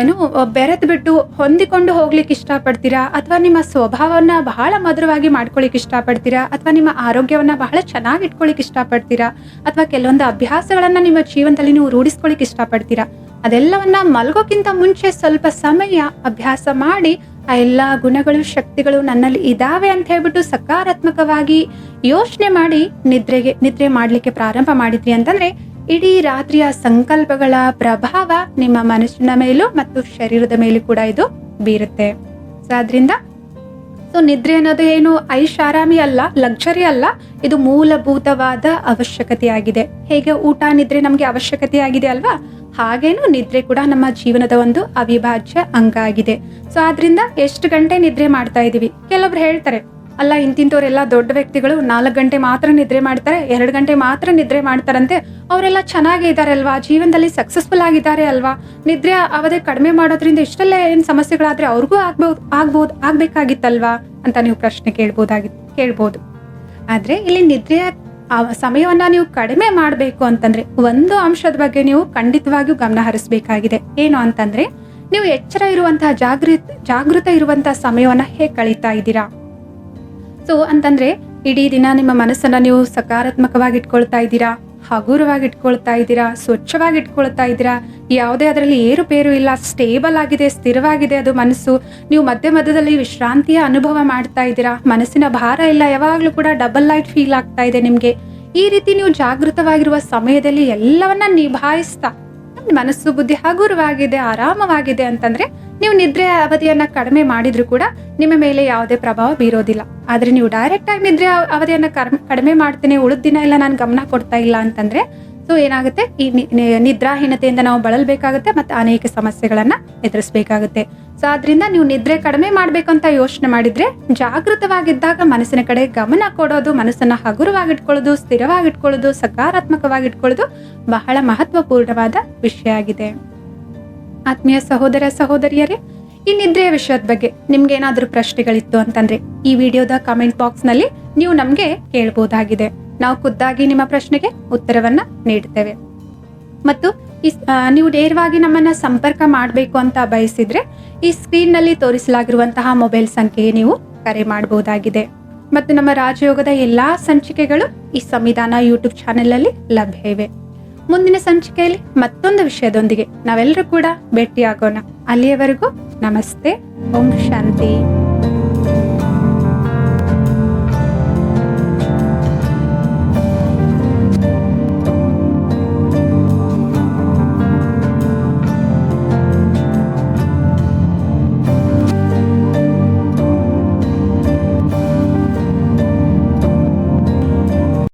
ಏನು ಬೆರೆತು ಬಿಟ್ಟು ಹೊಂದಿಕೊಂಡು ಹೋಗ್ಲಿಕ್ಕೆ ಇಷ್ಟಪಡ್ತೀರಾ? ಅಥವಾ ನಿಮ್ಮ ಸ್ವಭಾವವನ್ನ ಬಹಳ ಮಧುರವಾಗಿ ಮಾಡ್ಕೊಳ್ಳಿಕ್ಕೆ ಇಷ್ಟಪಡ್ತೀರಾ? ಅಥವಾ ನಿಮ್ಮ ಆರೋಗ್ಯವನ್ನ ಬಹಳ ಚೆನ್ನಾಗಿ ಇಟ್ಕೊಳ್ಳಿಕ್ಕೆ ಇಷ್ಟಪಡ್ತೀರಾ? ಅಥವಾ ಕೆಲವೊಂದು ಅಭ್ಯಾಸಗಳನ್ನ ನಿಮ್ಮ ಜೀವನದಲ್ಲಿ ನೀವು ರೂಢಿಸ್ಕೊಳ್ಳಿಕ್ಕೆ ಇಷ್ಟಪಡ್ತೀರಾ? ಅದೆಲ್ಲವನ್ನ ಮಲ್ಗೋಕ್ಕಿಂತ ಮುಂಚೆ ಸ್ವಲ್ಪ ಸಮಯ ಅಭ್ಯಾಸ ಮಾಡಿ, ಆ ಎಲ್ಲ ಗುಣಗಳು, ಶಕ್ತಿಗಳು ನನ್ನಲ್ಲಿ ಇದಾವೆ ಅಂತ ಹೇಳ್ಬಿಟ್ಟು ಸಕಾರಾತ್ಮಕವಾಗಿ ಯೋಚನೆ ಮಾಡಿ ನಿದ್ರೆಗೆ, ನಿದ್ರೆ ಮಾಡಲಿಕ್ಕೆ ಪ್ರಾರಂಭ ಮಾಡಿದ್ರಿ ಅಂತಂದ್ರೆ ಇಡೀ ರಾತ್ರಿಯ ಸಂಕಲ್ಪಗಳ ಪ್ರಭಾವ ನಿಮ್ಮ ಮನಸ್ಸಿನ ಮೇಲೂ ಮತ್ತು ಶರೀರದ ಮೇಲೂ ಕೂಡ ಇದು ಬೀರುತ್ತೆ. ಸೊ ಅದರಿಂದ ಸೊ ನಿದ್ರೆ ಅನ್ನೋದು ಏನು ಐಷಾರಾಮಿ ಅಲ್ಲ ಲಕ್ಸರಿ ಅಲ್ಲ, ಇದು ಮೂಲಭೂತವಾದ ಅವಶ್ಯಕತೆಯಾಗಿದೆ ಹೇಗೆ ಊಟ, ನಿದ್ರೆ ನಮಗೆ ಅವಶ್ಯಕತೆಯಾಗಿದೆ ಅಲ್ವಾ? ಹಾಗೇನು ನಿದ್ರೆ ಕೂಡ ನಮ್ಮ ಜೀವನದ ಒಂದು ಅವಿಭಾಜ್ಯ ಅಂಗ ಆಗಿದೆ. ಸೊ ಆದ್ರಿಂದ ಎಷ್ಟು ಗಂಟೆ ನಿದ್ರೆ ಮಾಡ್ತಾ ಇದೀವಿ? ಕೆಲವೊಬ್ರು ಹೇಳ್ತಾರೆ ಅಲ್ಲ ಇಂತಿಂತವ್ರೆಲ್ಲ ದೊಡ್ಡ ವ್ಯಕ್ತಿಗಳು ನಾಲ್ಕು ಗಂಟೆ ಮಾತ್ರ ನಿದ್ರೆ ಮಾಡ್ತಾರೆ, ಎರಡು ಗಂಟೆ ಮಾತ್ರ ನಿದ್ರೆ ಮಾಡ್ತಾರಂತೆ, ಅವರೆಲ್ಲ ಚೆನ್ನಾಗೇ ಇದ್ದಾರೆ ಅಲ್ವಾ? ಜೀವನದಲ್ಲಿ ಸಕ್ಸಸ್ಫುಲ್ ಆಗಿದ್ದಾರೆ ಅಲ್ವಾ? ನಿದ್ರೆ ಅವಧಿ ಕಡಿಮೆ ಮಾಡೋದ್ರಿಂದ ಇಷ್ಟೆಲ್ಲ ಏನು ಸಮಸ್ಯೆಗಳಾದ್ರೆ ಅವ್ರಿಗೂ ಆಗ್ಬೋದು ಆಗ್ಬೋದು, ಆಗಬೇಕಾಗಿತ್ತಲ್ವಾ? ಅಂತ ನೀವು ಪ್ರಶ್ನೆ ಕೇಳ್ಬೋದಾಗಿತ್ತು ಕೇಳ್ಬೋದು. ಆದ್ರೆ ಇಲ್ಲಿ ನಿದ್ರೆಯ ಸಮಯವನ್ನ ನೀವು ಕಡಿಮೆ ಮಾಡಬೇಕು ಅಂತಂದ್ರೆ ಒಂದು ಅಂಶದ ಬಗ್ಗೆ ನೀವು ಖಂಡಿತವಾಗಿಯೂ ಗಮನ ಹರಿಸಬೇಕಾಗಿದೆ. ಏನು ಅಂತಂದ್ರೆ, ನೀವು ಎಚ್ಚರ ಇರುವಂತಹ ಜಾಗೃತ ಜಾಗೃತ ಇರುವಂತಹ ಸಮಯವನ್ನ ಹೇಗೆ ಕಳೀತಾ ಇದ್ದೀರಾ? ಸೊ ಅಂತಂದ್ರೆ, ಇಡೀ ದಿನ ನಿಮ್ಮ ಮನಸ್ಸನ್ನ ನೀವು ಸಕಾರಾತ್ಮಕವಾಗಿ ಇಟ್ಕೊಳ್ತಾ ಇದ್ದೀರಾ? ಹಗುರವಾಗಿ ಇಟ್ಕೊಳ್ತಾ ಇದ್ದೀರಾ? ಸ್ವಚ್ಛವಾಗಿ ಇಟ್ಕೊಳ್ತಾ ಇದ್ದೀರಾ? ಯಾವುದೇ ಅದರಲ್ಲಿ ಏರುಪೇರು ಇಲ್ಲ ಸ್ಟೇಬಲ್ ಆಗಿದೆ, ಸ್ಥಿರವಾಗಿದೆ ಅದು ಮನಸ್ಸು. ನೀವು ಮಧ್ಯ ಮಧ್ಯದಲ್ಲಿ ವಿಶ್ರಾಂತಿಯ ಅನುಭವ ಮಾಡ್ತಾ ಇದ್ದೀರಾ? ಮನಸ್ಸಿನ ಭಾರ ಇಲ್ಲ, ಯಾವಾಗಲೂ ಕೂಡ ಡಬಲ್ ಲೈಟ್ ಫೀಲ್ ಆಗ್ತಾ ಇದೆ ನಿಮಗೆ. ಈ ರೀತಿ ನೀವು ಜಾಗೃತವಾಗಿರುವ ಸಮಯದಲ್ಲಿ ಎಲ್ಲವನ್ನ ನಿಭಾಯಿಸ್ತಾ ಮನಸ್ಸು, ಬುದ್ಧಿ ಹಗುರವಾಗಿದೆ, ಆರಾಮವಾಗಿದೆ ಅಂತಂದ್ರೆ ನೀವು ನಿದ್ರೆ ಅವಧಿಯನ್ನ ಕಡಿಮೆ ಮಾಡಿದ್ರು ಕೂಡ ನಿಮ್ಮ ಮೇಲೆ ಯಾವುದೇ ಪ್ರಭಾವ ಬೀರೋದಿಲ್ಲ. ಆದ್ರೆ ನೀವು ಡೈರೆಕ್ಟ್ ಆಗಿ ನಿದ್ರೆ ಅವ- ಅವಧಿಯನ್ನ ಕಡಿಮೆ ಮಾಡ್ತೀನಿ, ಉಳಿದ ದಿನ ಎಲ್ಲ ನಾನು ಗಮನ ಕೊಡ್ತಾ ಇಲ್ಲ ಅಂತಂದ್ರೆ ಸೊ ಏನಾಗುತ್ತೆ? ಈ ನಿದ್ರಾಹೀನತೆಯಿಂದ ನಾವು ಬಳಲ್ಬೇಕಾಗುತ್ತೆ ಮತ್ತೆ ಅನೇಕ ಸಮಸ್ಯೆಗಳನ್ನ ಎದುರಿಸಬೇಕಾಗುತ್ತೆ. ಸೊ ಆದ್ರಿಂದ ನೀವು ನಿದ್ರೆ ಕಡಿಮೆ ಮಾಡಬೇಕಂತ ಯೋಚನೆ ಮಾಡಿದ್ರೆ ಜಾಗೃತವಾಗಿದ್ದಾಗ ಮನಸ್ಸಿನ ಕಡೆ ಗಮನ ಕೊಡೋದು, ಮನಸ್ಸನ್ನ ಹಗುರವಾಗಿಟ್ಕೊಳ್ಳೋದು, ಸ್ಥಿರವಾಗಿಟ್ಕೊಳ್ಳೋದು, ಸಕಾರಾತ್ಮಕವಾಗಿಟ್ಕೊಳ್ಳೋದು ಬಹಳ ಮಹತ್ವಪೂರ್ಣವಾದ ವಿಷಯ ಆಗಿದೆ. ಆತ್ಮೀಯ ಸಹೋದರ ಸಹೋದರಿಯರೇ, ಈ ನಿದ್ರೆಯ ವಿಷಯದ ಬಗ್ಗೆ ನಿಮ್ಗೆ ಏನಾದರೂ ಪ್ರಶ್ನೆಗಳಿತ್ತು ಅಂತಂದ್ರೆ ಈ ವಿಡಿಯೋದ ಕಮೆಂಟ್ ಬಾಕ್ಸ್ನಲ್ಲಿ ನೀವು ನಮ್ಗೆ ಕೇಳಬಹುದಾಗಿದೆ ನಾವು ಖುದ್ದಾಗಿ ನಿಮ್ಮ ಪ್ರಶ್ನೆಗೆ ಉತ್ತರವನ್ನ ನೀಡುತ್ತೇವೆ ಮತ್ತು ಈ ನೀವು ನೇರವಾಗಿ ನಮ್ಮನ್ನ ಸಂಪರ್ಕ ಮಾಡಬೇಕು ಅಂತ ಬಯಸಿದ್ರೆ ಈ ಸ್ಕ್ರೀನ್ನಲ್ಲಿ ತೋರಿಸಲಾಗಿರುವಂತಹ ಮೊಬೈಲ್ ಸಂಖ್ಯೆಗೆ ನೀವು ಕರೆ ಮಾಡಬಹುದಾಗಿದೆ ಮತ್ತು ನಮ್ಮ ರಾಜಯೋಗದ ಎಲ್ಲಾ ಸಂಚಿಕೆಗಳು ಈ ಸಂವಿಧಾನ ಯೂಟ್ಯೂಬ್ ಚಾನೆಲ್ ಅಲ್ಲಿ ಲಭ್ಯ ಇವೆ ಮುಂದಿನ ಸಂಚಿಕೆಯಲ್ಲಿ ಮತ್ತೊಂದು ವಿಷಯದೊಂದಿಗೆ ನಾವೆಲ್ಲರೂ ಕೂಡ ಭೇಟಿಯಾಗೋಣ. ಅಲ್ಲಿಯವರೆಗೂ ನಮಸ್ತೆ. ಓಂ ಶಾಂತಿ.